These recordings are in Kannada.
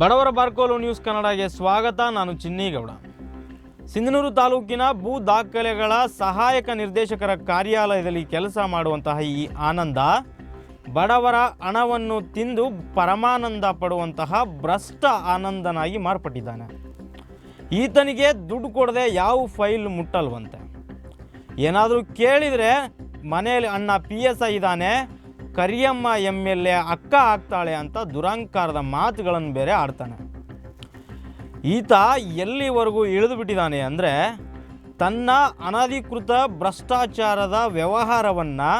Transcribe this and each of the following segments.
ಬಡವರ ಬಾರ್ಕೋಲು ನ್ಯೂಸ್ ಕನ್ನಡಗೆ ಸ್ವಾಗತ. ನಾನು ಚಿನ್ನಿಗೌಡ. ಸಿಂಧನೂರು ತಾಲೂಕಿನ ಭೂ ದಾಖಲೆಗಳ ಸಹಾಯಕ ನಿರ್ದೇಶಕರ ಕಾರ್ಯಾಲಯದಲ್ಲಿ ಕೆಲಸ ಮಾಡುವಂತಹ ಈ ಆನಂದ, ಬಡವರ ಹಣವನ್ನು ತಿಂದು ಪರಮಾನಂದ ಪಡುವಂತಹ ಭ್ರಷ್ಟ ಆನಂದನಾಗಿ ಮಾರ್ಪಟ್ಟಿದ್ದಾನೆ. ಈತನಿಗೆ ದುಡ್ಡು ಕೊಡದೆ ಯಾವ ಫೈಲ್ ಮುಟ್ಟಲ್ವಂತೆ? ಏನಾದರೂ ಕೇಳಿದರೆ ಮನೆಯಲ್ಲಿ ಅಣ್ಣ ಪಿ ಎಸ್ ಐ ಇದ್ದಾನೆ ಕರಿಯಮ್ಮ ಎಂ ಎಲ್ ಎ ಅಕ್ಕ ಆಗ್ತಾಳೆ ಅಂತ ದುರಂಕಾರದ ಮಾತುಗಳನ್ನು ಬೇರೆ ಆಡ್ತಾನೆ. ಈತ ಎಲ್ಲಿವರೆಗೂ ಇಳಿದು ಬಿಟ್ಟಿದ್ದಾನೆ ಅಂದರೆ ತನ್ನ ಅನಧಿಕೃತ ಭ್ರಷ್ಟಾಚಾರದ ವ್ಯವಹಾರವನ್ನು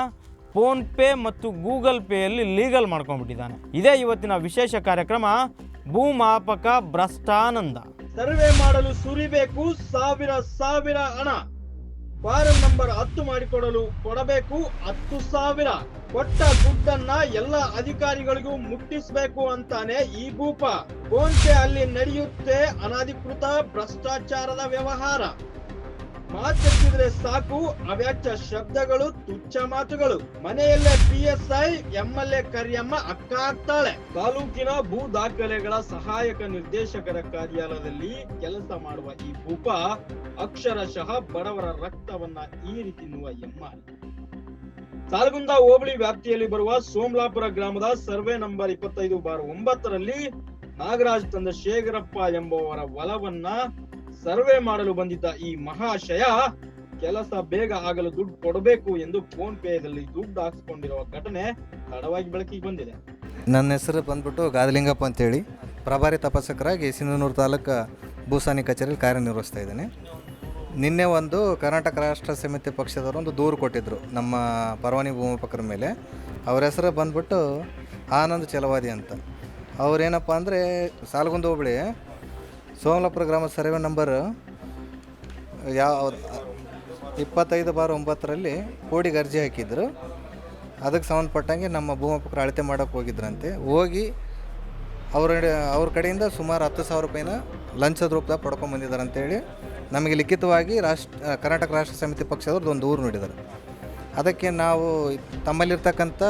ಫೋನ್ಪೇ ಮತ್ತು ಗೂಗಲ್ ಪೇಯಲ್ಲಿ ಲೀಗಲ್ ಮಾಡ್ಕೊಂಡ್ಬಿಟ್ಟಿದ್ದಾನೆ. ಇದೇ ಇವತ್ತಿನ ವಿಶೇಷ ಕಾರ್ಯಕ್ರಮ, ಭೂಮಾಪಕ ಭ್ರಷ್ಟಾನಂದ. ಸರ್ವೆ ಮಾಡಲು ಸುರಿಬೇಕು, ಸಾವಿರ ಸಾವಿರ ಹಣ. ಫಾರಂ ನಂಬರ್ ಹತ್ತು ಮಾಡಿಕೊಡಲು ಕೊಡಬೇಕು. ಹತ್ತು ಸಾವಿರ ಕೊಟ್ಟ ದುಡ್ಡನ್ನ ಎಲ್ಲ ಅಧಿಕಾರಿಗಳಿಗೂ ಮುಟ್ಟಿಸಬೇಕು ಅಂತಾನೆ ಈ ಭೂಪ. ಫೋನ್ ಪೇ ಅಲ್ಲಿ ನಡೆಯುತ್ತೆ ಅನಧಿಕೃತ ಭ್ರಷ್ಟಾಚಾರದ ವ್ಯವಹಾರ. ಮಾತೆತ್ತಿದ್ರೆ ಸಾಕು ಅವ್ಯಾಚ್ಯ ಶಬ್ದಗಳು, ತುಚ್ಛ ಮಾತುಗಳು. ಮನೆಯಲ್ಲೇ P S I MLA Kariyamma ಅಕ್ಕ ಆಗ್ತಾಳೆ. ತಾಲೂಕಿನ ಭೂ ದಾಖಲೆಗಳ ಸಹಾಯಕ ನಿರ್ದೇಶಕರ ಕಾರ್ಯಾಲಯದಲ್ಲಿ ಕೆಲಸ ಮಾಡುವ ಈ ಭೂಪ ಅಕ್ಷರಶಃ ಬಡವರ ರಕ್ತವನ್ನ ಈರಿ ತಿನ್ನುವ ಎಮ್ಮ. ಸಾಲಗುಂದ ಹೋಬಳಿ ವ್ಯಾಪ್ತಿಯಲ್ಲಿ ಬರುವ ಸೋಮಲಾಪುರ ಗ್ರಾಮದ ಸರ್ವೆ ನಂಬರ್ ಇಪ್ಪತ್ತೈದು ಬಾರ್ ಒಂಬತ್ತರಲ್ಲಿ ನಾಗರಾಜ್ ತಂದ ಶೇಖರಪ್ಪ ಎಂಬುವರ ಹೊಲವನ್ನ ಸರ್ವೆ ಮಾಡಲು ಬಂದಿದ್ದ ಈ ಮಹಾಶಯ ಕೆಲಸ ಬೇಗ ಆಗಲು ದುಡ್ಡು ಕೊಡಬೇಕು ಎಂದು ಫೋನ್ ಪೇದಲ್ಲಿ ದುಡ್ಡು ಹಾಕ್ಸ್ಕೊಂಡಿರುವ ಘಟನೆ ತಡವಾಗಿ ಬೆಳಕಿಗೆ ಬಂದಿದೆ. ನನ್ನ ಹೆಸರು ಬಂದ್ಬಿಟ್ಟು ಗಾದಲಿಂಗಪ್ಪ ಅಂತೇಳಿ. ಪ್ರಭಾರಿ ತಪಾಸಕರಾಗಿ ಸಿಂಧನೂರು ತಾಲೂಕು ಭೂಸಾನಿ ಕಚೇರಿಯಲ್ಲಿ ಕಾರ್ಯನಿರ್ವಹಿಸ್ತಾ ಇದ್ದೇನೆ. ನಿನ್ನೆ ಒಂದು ಕರ್ನಾಟಕ ರಾಷ್ಟ್ರ ಸಮಿತಿ ಪಕ್ಷದವರು ಒಂದು ದೂರು ಕೊಟ್ಟಿದ್ದರು ನಮ್ಮ ಪರವಾನಿ ಭೂಮಿಪಕರ ಮೇಲೆ. ಅವ್ರ ಹೆಸರು ಬಂದ್ಬಿಟ್ಟು ಆನಂದ್ ಚಲವಾದಿ ಅಂತ. ಅವ್ರೇನಪ್ಪ ಅಂದರೆ ಸಾಲಗುಂದ ಹೋಬಳಿ ಸೋಮಲಾಪುರ ಗ್ರಾಮ ಸರ್ವೆ ನಂಬರ್ ಯಾವ ಇಪ್ಪತ್ತೈದು ಬಾರ್ ಒಂಬತ್ತರಲ್ಲಿ ಕೋಡಿಗೆ ಅರ್ಜಿ ಹಾಕಿದ್ರು. ಅದಕ್ಕೆ ಸಂಬಂಧಪಟ್ಟಂಗೆ ನಮ್ಮ ಭೂಮಾಪಕರು ಅಳತೆ ಮಾಡೋಕ್ಕೆ ಹೋಗಿದ್ರಂತೆ. ಹೋಗಿ ಅವ್ರ ಅವ್ರ ಕಡೆಯಿಂದ ಸುಮಾರು ಹತ್ತು ಸಾವಿರ ರೂಪಾಯಿನ ಲಂಚದ ರೂಪದಾಗ ಪಡ್ಕೊಂಡು ಬಂದಿದ್ದಾರೆ ಅಂತೇಳಿ ನಮಗೆ ಲಿಖಿತವಾಗಿ ರಾಷ್ಟ್ರ, ಕರ್ನಾಟಕ ರಾಷ್ಟ್ರ ಸಮಿತಿ ಪಕ್ಷದವ್ರದ್ದು ಒಂದು ಊರು ನೀಡಿದ್ದಾರೆ. ಅದಕ್ಕೆ ನಾವು ತಮ್ಮಲ್ಲಿರ್ತಕ್ಕಂಥ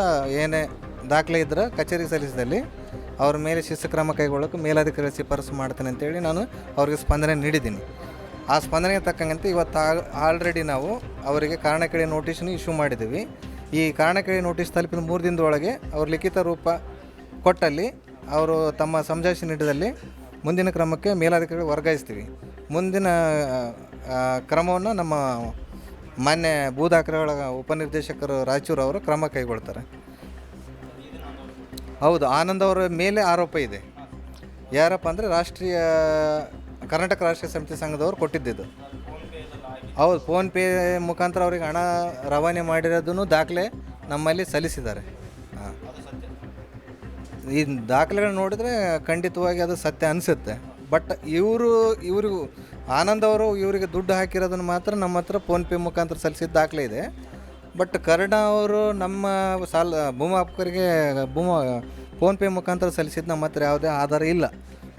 ಏನೇ ದಾಖಲೆ ಇದ್ದರೆ ಕಚೇರಿ ಸಲ್ಲಿಸಿದಲ್ಲಿ ಅವ್ರ ಮೇಲೆ ಶಿಸ್ತು ಕ್ರಮ ಕೈಗೊಳ್ಳೋಕೆ ಮೇಲಾಧಿಕಾರಿ ಶಿಫಾರಸು ಮಾಡ್ತೇನೆ ಅಂತೇಳಿ ನಾನು ಅವ್ರಿಗೆ ಸ್ಪಂದನೆ ನೀಡಿದ್ದೀನಿ. ಆ ಸ್ಪಂದನೆಗೆ ತಕ್ಕಂತೆ ಇವತ್ತು ಆಲ್ರೆಡಿ ನಾವು ಅವರಿಗೆ ಕಾರಣ ಕೇಳಿ ಇಶ್ಯೂ ಮಾಡಿದ್ದೀವಿ. ಈ ಕಾರಣ ಕೇಳಿ ನೋಟಿಸ್ ತಲುಪಿದ ಮೂರು ದಿನದೊಳಗೆ ಅವರು ಲಿಖಿತ ರೂಪ ಕೊಟ್ಟಲ್ಲಿ ಅವರು ತಮ್ಮ ಸಮಜಾಯಿಸಿ ನೀಡಿದಲ್ಲಿ ಮುಂದಿನ ಕ್ರಮಕ್ಕೆ ಮೇಲಾಧಿಕಾರಿ ವರ್ಗಾಯಿಸ್ತೀವಿ. ಮುಂದಿನ ಕ್ರಮವನ್ನು ನಮ್ಮ ಮಾನ್ಯ ಭೂ ದಾಖಲೆಗಳ ಉಪನಿರ್ದೇಶಕರು ರಾಯಚೂರು ಅವರು ಕ್ರಮ ಕೈಗೊಳ್ತಾರೆ. ಹೌದು, ಆನಂದ್ ಅವರ ಮೇಲೆ ಆರೋಪ ಇದೆ. ಯಾರಪ್ಪ ಅಂದರೆ ರಾಷ್ಟ್ರೀಯ, ಕರ್ನಾಟಕ ರಾಷ್ಟ್ರೀಯ ಸಮಿತಿ ಸಂಘದವರು ಕೊಟ್ಟಿದ್ದಿದ್ದು. ಹೌದು ಫೋನ್ಪೇ ಮುಖಾಂತರ ಅವ್ರಿಗೆ ಹಣ ರವಾನೆ ಮಾಡಿರೋದನ್ನು ದಾಖಲೆ ನಮ್ಮಲ್ಲಿ ಸಲ್ಲಿಸಿದ್ದಾರೆ. ಹಾಂ. ಈ ದಾಖಲೆಗಳನ್ನ ನೋಡಿದರೆ ಖಂಡಿತವಾಗಿ ಅದು ಸತ್ಯ ಅನಿಸುತ್ತೆ. ಬಟ್ ಇವರು, ಇವ್ರಿಗೂ, ಆನಂದ್ ಅವರು ಇವರಿಗೆ ದುಡ್ಡು ಹಾಕಿರೋದನ್ನು ಮಾತ್ರ ನಮ್ಮ ಹತ್ರ ಫೋನ್ಪೇ ಮುಖಾಂತರ ಸಲ್ಲಿಸಿದ ದಾಖಲೆ ಇದೆ. ಬಟ್ ಕರ್ಣ ಅವರು ನಮ್ಮ ಸಾಲ ಭೂಮಾಪಕರಿಗೆ ಭೂಮ ಫೋನ್ಪೇ ಮುಖಾಂತರ ಸಲ್ಲಿಸಿದ ನಮ್ಮ ಹತ್ರ ಯಾವುದೇ ಆಧಾರ ಇಲ್ಲ.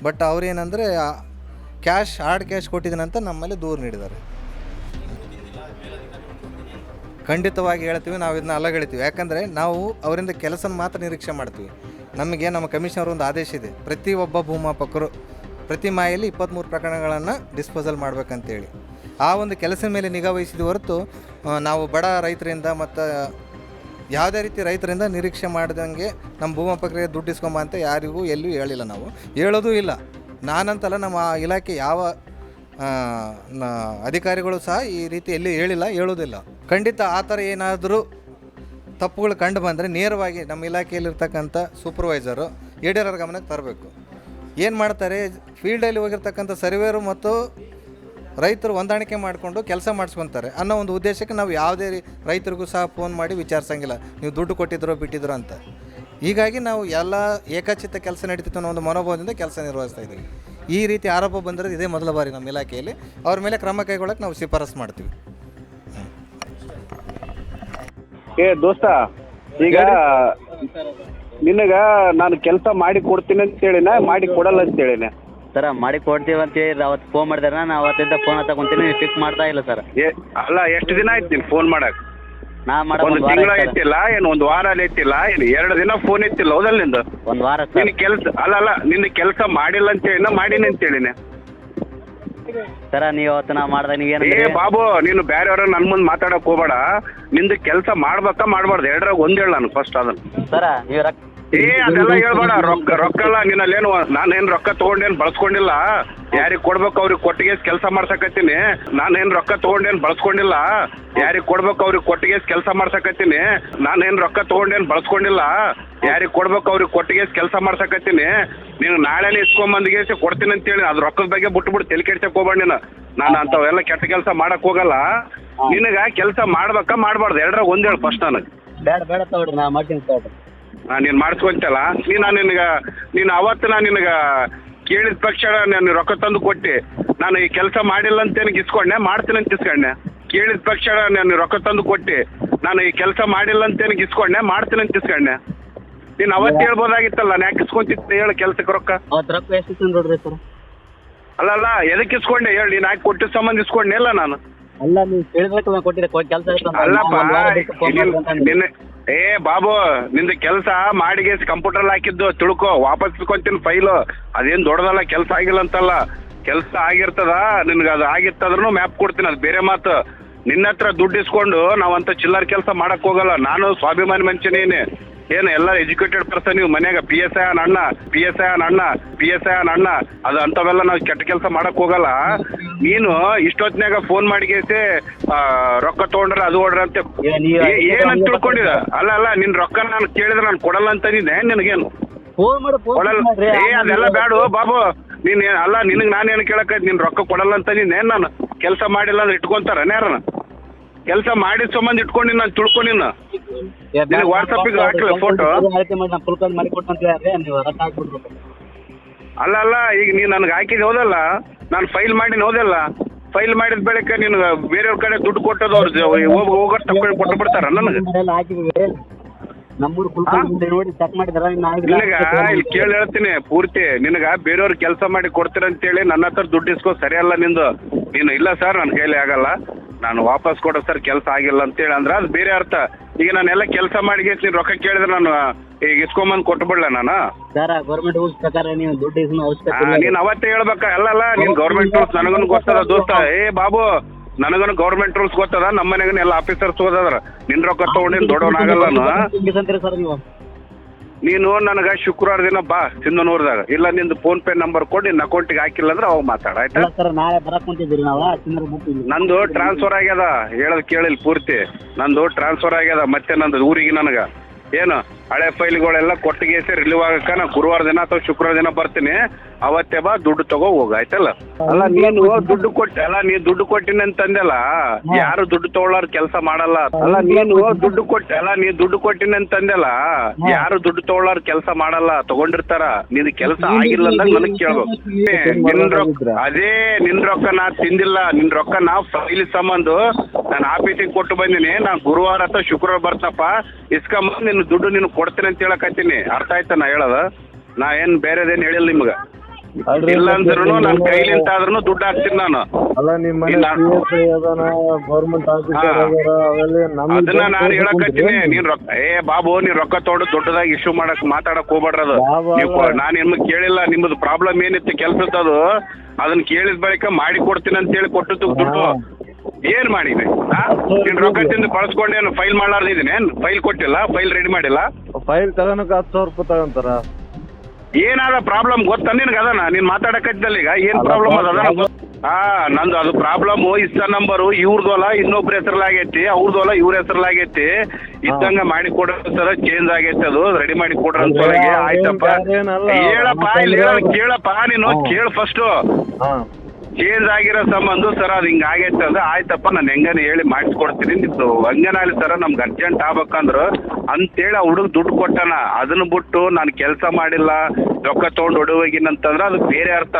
ಬಟ್ ಅವ್ರೇನಂದರೆ ಕ್ಯಾಶ್, ಹಾರ್ಡ್ ಕ್ಯಾಶ್ ಕೊಟ್ಟಿದ್ದೀನಂತ ನಮ್ಮಲ್ಲಿ ದೂರು ನೀಡಿದ್ದಾರೆ. ಖಂಡಿತವಾಗಿ ಹೇಳ್ತೀವಿ, ನಾವು ಇದನ್ನ ಅಲ್ಲಗಳಿತೀವಿ ಯಾಕಂದರೆ ನಾವು ಅವರಿಂದ ಕೆಲಸ ಮಾತ್ರ ನಿರೀಕ್ಷೆ ಮಾಡ್ತೀವಿ. ನಮಗೆ ನಮ್ಮ ಕಮಿಷನರ್ ಒಂದು ಆದೇಶ ಇದೆ. ಪ್ರತಿ ಒಬ್ಬ ಭೂಮಾಪಕರು ಪ್ರತಿ ಮಾಯಲ್ಲಿ ಇಪ್ಪತ್ತ್ಮೂರು ಪ್ರಕರಣಗಳನ್ನು ಡಿಸ್ಪೋಸಲ್ ಮಾಡಬೇಕಂತೇಳಿ. ಆ ಒಂದು ಕೆಲಸದ ಮೇಲೆ ನಿಗಾ ವಹಿಸಿದ ಹೊರತು ನಾವು ಬಡ ರೈತರಿಂದ ಮತ್ತು ಯಾವುದೇ ರೀತಿ ರೈತರಿಂದ ನಿರೀಕ್ಷೆ ಮಾಡ್ದಂಗೆ ನಮ್ಮ ಭೂಮಾಪಕರಿಗೆ ದುಡ್ಡು ಇಸ್ಕೊಂಬ ಅಂತ ಯಾರಿಗೂ ಎಲ್ಲೂ ಹೇಳಿಲ್ಲ ನಾವು. ಹೇಳೋದೂ ಇಲ್ಲ. ನಾನಂತಲ್ಲ ನಮ್ಮ ಇಲಾಖೆ ಯಾವ ಅಧಿಕಾರಿಗಳು ಸಹ ಈ ರೀತಿ ಎಲ್ಲಿ ಹೇಳಿಲ್ಲ, ಹೇಳೋದಿಲ್ಲ. ಖಂಡಿತ ಆ ಥರ ಏನಾದರೂ ತಪ್ಪುಗಳು ಕಂಡು ಬಂದರೆ ನೇರವಾಗಿ ನಮ್ಮ ಇಲಾಖೆಯಲ್ಲಿರ್ತಕ್ಕಂಥ ಸೂಪರ್ವೈಸರು ಎಡಿಯರ್ ಗಮನಕ್ಕೆ ತರಬೇಕು. ಏನು ಮಾಡ್ತಾರೆ ಫೀಲ್ಡಲ್ಲಿ ಹೋಗಿರ್ತಕ್ಕಂಥ ಸರ್ವೇರು ಮತ್ತು ರೈತರು ಹೊಂದಾಣಿಕೆ ಮಾಡಿಕೊಂಡು ಕೆಲಸ ಮಾಡಿಸ್ಕೊತಾರೆ ಅನ್ನೋ ಒಂದು ಉದ್ದೇಶಕ್ಕೆ ನಾವು ಯಾವುದೇ ರೀ- ರೈತರಿಗೂ ಸಹ ಫೋನ್ ಮಾಡಿ ವಿಚಾರಿಸಂಗಿಲ್ಲ. ನೀವು ದುಡ್ಡು ಕೊಟ್ಟಿದ್ರೋ ಬಿಟ್ಟಿದ್ರೋ ಅಂತ. ಹೀಗಾಗಿ ನಾವು ಎಲ್ಲ ಏಕಚಿತ್ತ ಕೆಲಸ ನಡೀತಿತ್ತು ಅನ್ನೋ ಒಂದು ಮನೋಭಾವದಿಂದ ಕೆಲಸ ನಿರ್ವಹಿಸ್ತಾ ಇದ್ದೀವಿ. ಈ ರೀತಿ ಆರೋಪ ಬಂದಿರೋದು ಇದೇ ಮೊದಲ ಬಾರಿ ನಮ್ಮ ಇಲಾಖೆಯಲ್ಲಿ. ಅವ್ರ ಮೇಲೆ ಕ್ರಮ ಕೈಗೊಳ್ಳಕ್ಕೆ ನಾವು ಶಿಫಾರಸು ಮಾಡ್ತೀವಿ. ಏ ದೋಸ್ತ ಈಗ ನಿನಗ ನಾನು ಕೆಲಸ ಮಾಡಿ ಕೊಡ್ತೀನಿ ಅಂತ ಹೇಳಿನ? ಮಾಡಿ ಕೊಡಲ್ಲ ಅಂತ ಹೇಳಿನ? ಸರ ಮಾಡಿ ಕೊಡ್ತೀವಿ ಅಂತ ಹೇಳಿ ಅವತ್ತು ಫೋನ್ ಮಾಡಿದಾರೆ. ನಾನು ಅವತ್ತಿಂದ ಫೋನ್ ತಗೊಂತೀನಿ ನೀವು ಪಿಕ್ ಮಾಡ್ತಾ ಇಲ್ಲ ಸರ್ ಏ ಅಲ್ಲ ಎಷ್ಟು ದಿನ ಆಯ್ತು ನೀನು ಫೋನ್ ಮಾಡಕ್? ನಾ ಮಾಡೋ ಒಂದು ಒಂದು ವಾರ ತಿಂಗಳ ಆಯ್ತು ಎತ್ತಿಲ್ಲ ಏನು ಒಂದು ವಾರ ಅಲ್ಲಿ ಎತ್ತಿಲ್ಲ ಏನು ಎರಡು ದಿನ ಫೋನ್ ಇತ್ತಿಲ್ಲ ಹೌದಲ್ಲ ನಿಂದು? ಒಂದು ವಾರ ಸರ್ ನಿನ್ನ ಕೆಲಸ ಅಲ್ಲ ಅಲ್ಲ ನಿನ್ನ ಕೆಲಸ ಮಾಡಿಲ್ಲ ಅಂತ ಹೇಳಿನ ಮಾಡೀನಿ ಅಂತ ಹೇಳಿನಿ. ಸರ ನೀವು ಅವತ್ತು ನಾ ಮಾಡ್ದೆ ಏ ನೀವೇನು ಬಾಬು ನೀನು ಬೇರೆಯವ್ರ ನನ್ನ ಮುಂದೆ ಮಾತಾಡಕ್ ಹೋಗ್ಬೇಡ. ನಿಂದು ಕೆಲಸ ಮಾಡ್ಬೇಕಾ ಮಾಡ್ಬಾರ್ದು. ಎರಡರಾಗ ಒಂದ್ ಹೇಳ ನಾನು ಫಸ್ಟ್ ಅದನ್ನ. ಸರ ನೀವು ರೊಕ್ಕ ಏ, ಅದೆಲ್ಲ ಹೇಳ್ಬೇಡ ರೊಕ್ಕ ರೊಕ್ಕ ಅಲ್ಲ ನಿನ್ನಲ್ಲೇನು, ನಾನೇನ್ ರೊಕ್ಕ ತಗೊಂಡೇನ್ ಬಳಸ್ಕೊಂಡಿಲ್ಲ? ಯಾರಿಗ್ ಕೊಡ್ಬೇಕು ಅವ್ರಿಗೆ ಕೊಟ್ಟಿಗೆ ಕೆಲಸ ಮಾಡ್ಸಕತ್ತೀನಿ. ನಾನೇನ್ ರೊಕ್ಕ ತಗೊಂಡೇನ್ ಬಳಸ್ಕೊಂಡಿಲ್ಲ? ಯಾರಿಗೆ ಕೊಡ್ಬೇಕು ಅವ್ರಿಗೆ ಕೊಟ್ಟಿಗೆ ಕೆಲಸ ಮಾಡ್ಸಕತ್ತೀನಿ? ನಾನೇನ್ ರೊಕ್ಕ ತಗೊಂಡೇನ್ ಬಳಸ್ಕೊಂಡಿಲ್ಲ? ಯಾರಿಗ್ ಕೊಡ್ಬೇಕು ಅವ್ರಿಗೆ ಕೊಟ್ಟಿಗೆ ಕೆಲಸ ಮಾಡ್ಸಕತ್ತೀನಿ? ನೀನು ನಾಳೆನೇ ಇಸ್ಕೊಂಬಂದಿಗೆ ಕೊಡ್ತೀನಿ ಅಂತೇಳಿ ಅದ್ ರೊಕ್ಕದ ಬಗ್ಗೆ ಬಿಟ್ಬಿಟ್ಟು ತಲೆ ಕೆಡ್ಸಕ್ ಹೋಗ್ಬೇಡ ನೀನು. ನಾನು ಅಂತವೆಲ್ಲ ಕೆಟ್ಟ ಕೆಲಸ ಮಾಡಕ್ ಹೋಗಲ್ಲ. ನಿನಗ ಕೆಲಸ ಮಾಡ್ಬೇಕಾ, ಮಾಡ್ಬಾರ್ದು. ಎರಡ್ರಾಗ ಒಂದ್ ಹೇಳು ಫಸ್ಟ್ ನನಗೆ. ಬೇಡ ಬೇಡ ತಗೊಳ್ರಿ, ನಾ ಮಾಡ್ತೀನಿ ತಗೊಳ್ರಿ. ನೀನು ಮಾಡಿಸ್ಕೊಂತಲ್ಲ? ನೀನು ನಿನಗೆ ನೀನು ಅವತ್ತು ನಾನು ನಿನಗೆ ಕೇಳಿದ ತಕ್ಷಣ ನಾನು ರೊಕ್ಕ ತಂದು ಕೊಟ್ಟೆ. ನಾನು ಈ ಕೆಲಸ ಮಾಡಿಲ್ಲ ಅಂತೇನು ಇಸ್ಕೊಂಡೆ? ಮಾಡ್ತೀನಿ ಅಂತ ಇಸ್ಕೊಂಡೆ. ಕೇಳಿದ ತಕ್ಷಣ ನಾನು ರೊಕ್ಕ ತಂದು ಕೊಟ್ಟೆ. ನಾನು ಈ ಕೆಲಸ ಮಾಡಿಲ್ಲ ಅಂತೇನು ಇಸ್ಕೊಂಡೆ? ಮಾಡ್ತೀನಿ ಅಂತ ಇಸ್ಕೊಂಡೆ. ನೀನು ಅವತ್ತು ಹೇಳ್ಬೋದಾಗಿತ್ತಲ್ಲ ನಾನು ಯಾಕೆ ಇಸ್ಕೊಂತಿದ್ದೆ? ಹೇಳು ಕೆಲ್ಸಕ್ಕೆ ರೊಕ್ಕ. ಅವತ್ತು ರೊಕ್ಕ ಎಷ್ಟು ನೋಡ್ರಿ ಸರ್? ಅಲ್ಲಲ್ಲ ಎದಕ್ಕೆ ಇಸ್ಕೊಂಡೆ? ಹೇಳಿ ನೀನು ಯಾಕೆ ಕೊಟ್ಟಿದ್ದ ಸಂಬಂಧ ಇಸ್ಕೊಂಡೆ ಇಲ್ಲ ನಾನು. ಅಲ್ಲ ನೀವು ಕೇಳಿದ್ರೆ ನಾನು ಕೊಟ್ಟಿದ್ದೆ ಕೆಲಸ ಅಲ್ಲಪ್ಪ ನಿನ್-. ನಿನ್ನೆ ಏ, ಬಾಬು, ನಿಂದು ಕೆಲಸ ಮಾಡಿಗೆ ಕಂಪ್ಯೂಟರ್ ಹಾಕಿದ್ದು, ತಿಳ್ಕೊ, ವಾಪಸ್ ಇಸ್ಕೊಂತೀನಿ ಫೈಲು ಅದೇನು ದೊಡ್ಡದಲ್ಲ, ಕೆಲಸ ಆಗಿಲ್ಲ ಅಂತಲ್ಲ. ಕೆಲಸ ಆಗಿರ್ತದ, ನಿನ್ಗೆ ಅದು ಆಗಿತ್ತಂದ್ರೂ ಮ್ಯಾಪ್ ಕೊಡ್ತೀನಿ, ಅದು ಬೇರೆ ಮಾತು. ನಿನ್ನ ಹತ್ರ ದುಡ್ಡು ಇಸ್ಕೊಂಡು ನಾವಂತ ಚಿಲ್ಲರ್ ಕೆಲಸ ಮಾಡಕ್ ಹೋಗಲ್ಲ. ನಾನು ಸ್ವಾಭಿಮಾನಿ ಮನುಷ್ಯನೇನೆ ಏನು ಎಲ್ಲ ಎಜುಕೇಟೆಡ್ ಪರ್ಸನ್ ನೀವು ಮನ್ಯಾಗ? ಪಿ ಎಸ್ ಐ ಅಣ್ಣ ಪಿ ಎಸ್ ಐ ಅಣ್ಣ ಪಿ ಎಸ್ ಐ ಅಣ್ಣ. ಅದು ಅಂತವೆಲ್ಲ ನಾವು ಕೆಟ್ಟ ಕೆಲಸ ಮಾಡಕ್ ಹೋಗಲ್ಲ. ನೀನು ಇಷ್ಟೊತ್ತಿನಾಗ ಫೋನ್ ಮಾಡಿಗೇಸಿ ಆ, ರೊಕ್ಕ ತೊಗೊಂಡ್ರೆ ಅದು ಹೊಡ್ರ ಅಂತ. ಏನಂತ ತಿಳ್ಕೊಂಡಿದ? ಅಲ್ಲ ಅಲ್ಲ ನಿನ್ ರೊಕ್ಕ ನಾನು ಕೇಳಿದ್ರೆ ನಾನು ಕೊಡಲ್ಲ ನಿನಗೇನು? ಫೋನ್ ಮಾಡಿ ಫೋನ್ ಕೊಡಲ್ಲ. ಏ ಅದೆಲ್ಲ ಬೇಡ ಬಾಬು. ನೀನ್ ಅಲ್ಲ ನಿನಗೆ ನಾನೇನು ಕೇಳಕ ನಿನ್ ರೊಕ್ಕ ಕೊಡಲ್ಲ ಅಂತ ಅಂತಂದಿದ್ದೆ ನಾನು? ಕೆಲಸ ಮಾಡಿಲ್ಲ ಅಂದ್ರೆ ಇಟ್ಕೊಂತಾರ ಯಾರನ್ನ? ಕೆಲಸ ಮಾಡಿದ ಸಂಬಂಧ ಇಟ್ಕೊಂಡಿ ನಾನು ತಿಳ್ಕೊಂಡಿನ ನಿನಗೆ ವಾಟ್ಸಪ್ಪಿಗೆ ಹಾಕ್ಬಿಡ್ರಿ ಅಲ್ಲ ಅಲ್ಲ ಈಗ ನೀನು ನನಗೆ ಹಾಕಿದ ಹೋದಲ್ಲ ನಾನು ಫೈಲ್ ಮಾಡಿ ಹೋದಲ್ಲ ಫೈಲ್ ಮಾಡಿದ ಬೆಳಕ ನೀನು ಬೇರೆಯವ್ರ ಕಡೆ ದುಡ್ಡು ಕೊಟ್ಟದು ಅವ್ರು ಹೋಗಿ ಹೋಗೋ ತಪ್ಪ ಕೊಟ್ಟು ಬಿಡ್ತಾರ ನನಗೆ ನಮ್ಮೂರು? ನೋಡಿ ಚೆಕ್ ಮಾಡಿದಾರ ನಿನಗ ಇಲ್ಲಿ ಕೇಳಿ ಹೇಳ್ತೀನಿ ಪೂರ್ತಿ. ನಿನಗ ಬೇರೆಯವ್ರ ಕೆಲಸ ಮಾಡಿ ಕೊಡ್ತೀರ ಅಂತೇಳಿ ನನ್ನ ಹತ್ರ ದುಡ್ಡು ಇಸ್ಕೋ ಸರಿಯಲ್ಲ ನಿಂದು. ನೀನು ಇಲ್ಲ ಸರ್ ನನ್ನ ಕೈಲಿ ಆಗಲ್ಲ. ನಾನು ವಾಪಸ್ ಕೊಡೋ ಸರ್ ಕೆಲಸ ಆಗಿಲ್ಲ ಅಂತೇಳಿ ಅಂದ್ರೆ ಅದು ಬೇರೆ ಅರ್ಥ. ಈಗ ನಾನೆಲ್ಲ ಕೆಲಸ ಮಾಡಿ ನೀನು ರೊಕ್ಕ ಕೇಳಿದ್ರೆ ನಾನು ಈಗ ಇಸ್ಕೊಂಬಂದು ಕೊಟ್ಬಿಡ್ಲ ನಾನು? ಸರ್ ಗೌರ್ಮೆಂಟ್ ರೂಲ್ಸ್ ಪ್ರಕಾರ ನೀವು ದುಡ್ಡು ಇಸ್ಕೊಂಡು ಅವಶ್ಯಕತೆ ಇಲ್ಲ. ನೀನು ಅವತ್ತೇ ಹೇಳ್ಬೇಕ? ಅಲ್ಲಲ್ಲ ನೀನು ಗೌರ್ಮೆಂಟ್ ನನಗೂ ಗೊತ್ತದ ದೋಸ್ತ. ಏ ಬಾಬು ನನಗೂ ಗೌರ್ಮೆಂಟ್ ರೂಲ್ಸ್ ಗೊತ್ತದ? ನಮ್ಮ ಮನೆಗನ ಎಲ್ಲ ಆಫೀಸರ್ಸ್ ಓದದ್ರ. ನಿನ್ ರೊಕ್ಕ ತಗೊಂಡೇನು ದೊಡ್ಡವನಾಗಲ್ಲ ಹಿಂಗೆ ನೀವು ನೀನು. ನನಗ ಶುಕ್ರವಾರ ದಿನ ಬಾ ಸಿಂಧನೂರ್ದಾಗ. ಇಲ್ಲ ನಿಂದು ಫೋನ್ ಪೇ ನಂಬರ್ ಕೊಡಿ ನಿನ್ನ ಅಕೌಂಟಿಗೆ ಹಾಕಿಲ್ಲ ಅಂದ್ರೆ ಅವಾಗ ಮಾತಾಡ ಆಯ್ತಾ? ನಂದು ಟ್ರಾನ್ಸ್ಫರ್ ಆಗ್ಯದ. ಹೇಳದ್ ಕೇಳಿಲ್ಲ ಪೂರ್ತಿ. ನಂದು ಟ್ರಾನ್ಸ್ಫರ್ ಆಗ್ಯದ. ಮತ್ತೆ ನಂದು ಊರಿಗೆ ನನಗೆ. ಏನು ಹಳೆ ಫೈಲ್ಗಳೆಲ್ಲ ಕೊಟ್ಟಿಗೆ ರಿಲೀವ್ ಆಗಕ್ಕ ನಾ ಗುರುವಾರ ದಿನ ಅಥವಾ ಶುಕ್ರವಾರ ದಿನ ಬರ್ತೀನಿ. ಅವತ್ತೇ ಬಾ ದುಡ್ಡು ತಗೋ ಹೋಗ ಆಯ್ತಲ್ಲ? ಅಲ್ಲ ನೀನು ದುಡ್ಡು ಕೊಟ್ಟ ಅಲ್ಲ ನೀ ದುಡ್ಡು ಕೊಟ್ಟಿನ ಅಂತಂದೆಲ್ಲ ಯಾರು ದುಡ್ಡು ತಗೊಳ್ಳಾರ ಕೆಲಸ ಮಾಡಲ್ಲ. ಅಲ್ಲ ನೀನು ದುಡ್ಡು ಕೊಟ್ಟ ಅಲ್ಲ ನೀ ದುಡ್ಡು ಕೊಟ್ಟಿನ ಅಂತಂದೆಲ್ಲ ಯಾರು ದುಡ್ಡು ತಗೊಳ್ಳಾರ ಕೆಲಸ ಮಾಡಲ್ಲ ತಗೊಂಡಿರ್ತಾರ. ನಿನ್ ಕೆಲಸ ಆಗಿಲ್ಲ ಅಂದಾಗ ನನಗ್ ಕೇಳ್ಬೇಕು. ನಿನ್ ರೊಕ್ಕ ಅದೇ ನಿನ್ ರೊಕ್ಕ ನಾ ತಿಂದಿಲ್ಲ. ನಿನ್ ರೊಕ್ಕ ನಾ ಫೈಲ್ ಸಂಬಂಧ ನಾನು ಆಫೀಸಿಗೆ ಕೊಟ್ಟು ಬಂದಿನಿ. ನಾ ಗುರುವಾರ ಅಥವಾ ಶುಕ್ರವಾರ ಬರ್ತಪ್ಪ ಇಸ್ಕೊಂಬಂದು ನಿನ್ನ ದುಡ್ಡು ನೀನು ಕೊಡ್ತೀನಿ ಅಂತ ಹೇಳಕತ್ತೀನಿ ಅರ್ಥ ಆಯ್ತಾ ನಾ ಹೇಳದ? ನಾ ಏನ್ ಬೇರೆದೇನ್ ಹೇಳಿಲ್ಲ ನಿಮ್ಗೆ. ಇಲ್ಲ ಅಂದ್ರೂ ನನ್ನ ಕೈಲಿಂತ ಆದ್ರೂ ದುಡ್ಡು ಹಾಕ್ತೀನಿ ನಾನು. ಅಲ್ಲ ನಿಮ್ಮ ಇಲ್ಲ. ಗೌರ್ಮೆಂಟ್ ಆಫೀಸರ್ ಹಾ. ಅವೆಲ್ಲ ಅದನ್ನ ನಾನು ಹೇಳಕತ್ತೀನಿ ನೀನ್ ರೊಕ್ಕ ಏ ಬಾಬು ನೀನ್ ರೊಕ್ಕ ತೊಗೊಂಡು ದೊಡ್ಡದಾಗಿ ಇಶ್ಯೂ ಮಾಡಕ್ ಮಾತಾಡಕ್ ಹೋಗ್ಬೇಡ್ರದು. ಬಾಬು ನೀವು. ನಾನು ನಿಮ್ಗೆ ಕೇಳಿಲ್ಲ ನಿಮ್ಮದು ಪ್ರಾಬ್ಲಮ್ ಏನಿತ್ತು ಕೆಲ್ಸದ್ದು ಅದನ್ನ ಕೇಳಿದ ಬಳಿಕ ಮಾಡಿ ಕೊಡ್ತೀನಿ ಅಂತ ಹೇಳಿ ಕೊಟ್ಟದ್ದು ದುಡ್ಡು. ಏನ್ ಮಾಡಿದೆ ನೀನ್ ರೊಕ್ಕ ತಿಂದು ಕಳ್ಸ್ಕೊಂಡೇನು ಫೈಲ್ ಮಾಡ್ಲಾರ್ದಿದ್ದೀನಿ ಫೈಲ್ ಕೊಟ್ಟಿಲ್ಲ ಫೈಲ್ ರೆಡಿ ಮಾಡಿಲ್ಲ? ಫೈಲ್ ತಗೋಕ್ ಹತ್ತು ಸಾವಿರ ರೂಪಾಯಿ ತಗೊಂತಾರ. ಏನಾದ ಪ್ರಾಬ್ಲಮ್ ಗೊತ್ತಾ ನಿನ್ಗೆ ಅದನ್ನ? ನೀನ್ ಮಾತಾಡಕತ್ತಿದ್ದಲ್ಲ ಈಗ? ಏನ್ ಪ್ರಾಬ್ಲಮ್ ಅದ ಹಾ ನಂದು ಅದು ಪ್ರಾಬ್ಲಮ್ ಇಷ್ಟ ನಂಬರು ಇವ್ರದೋಲ ಇನ್ನೊಬ್ರ ಹೆಸರಲ್ಲಾಗೈತಿ ಅವ್ರದೋಲ ಇವ್ರ ಹೆಸರಲ್ಲಾಗೈತಿ ಇದ್ದಂಗ ಮಾಡಿ ಕೊಡ ಸರ ಚೇಂಜ್ ಆಗೈತಿ ಅದು ರೆಡಿ ಮಾಡಿ ಕೊಡ್ರ ಅಂತ ಅದೇನ್ ಆಯ್ತಪ್ಪ. ಹೇಳಪ್ಪ ಇಲ್ಲಿ ಕೇಳಪ್ಪ ನೀನು. ಕೇಳ ಫಸ್ಟ್ ಚೇಂಜ್ ಆಗಿರೋ ಸಂಬಂಧ ಸರ್ ಅದು ಹಿಂಗೆ ಆಗೈತೆ ಅಂದ್ರೆ ಆಯ್ತಪ್ಪ, ನಾನು ಹೆಂಗನ ಹೇಳಿ ಮಾಡಿಸ್ಕೊಡ್ತೀನಿ. ನಿಮ್ದು ಹಂಗೇನಾಗಲಿ ಸರ, ನಮ್ಗೆ ಅರ್ಜೆಂಟ್ ಆಗ್ಬೇಕಂದ್ರೆ ಅಂತೇಳಿ ಆ ಹುಡುಗ ದುಡ್ಡು ಕೊಟ್ಟಾನ. ಅದನ್ನ ಬಿಟ್ಟು ನಾನು ಕೆಲಸ ಮಾಡಿಲ್ಲ, ರೊಕ್ಕ ತೊಗೊಂಡು ಹೊಡುವಾಗಿನಂತಂದ್ರೆ ಅದು ಬೇರೆ ಅರ್ಥ.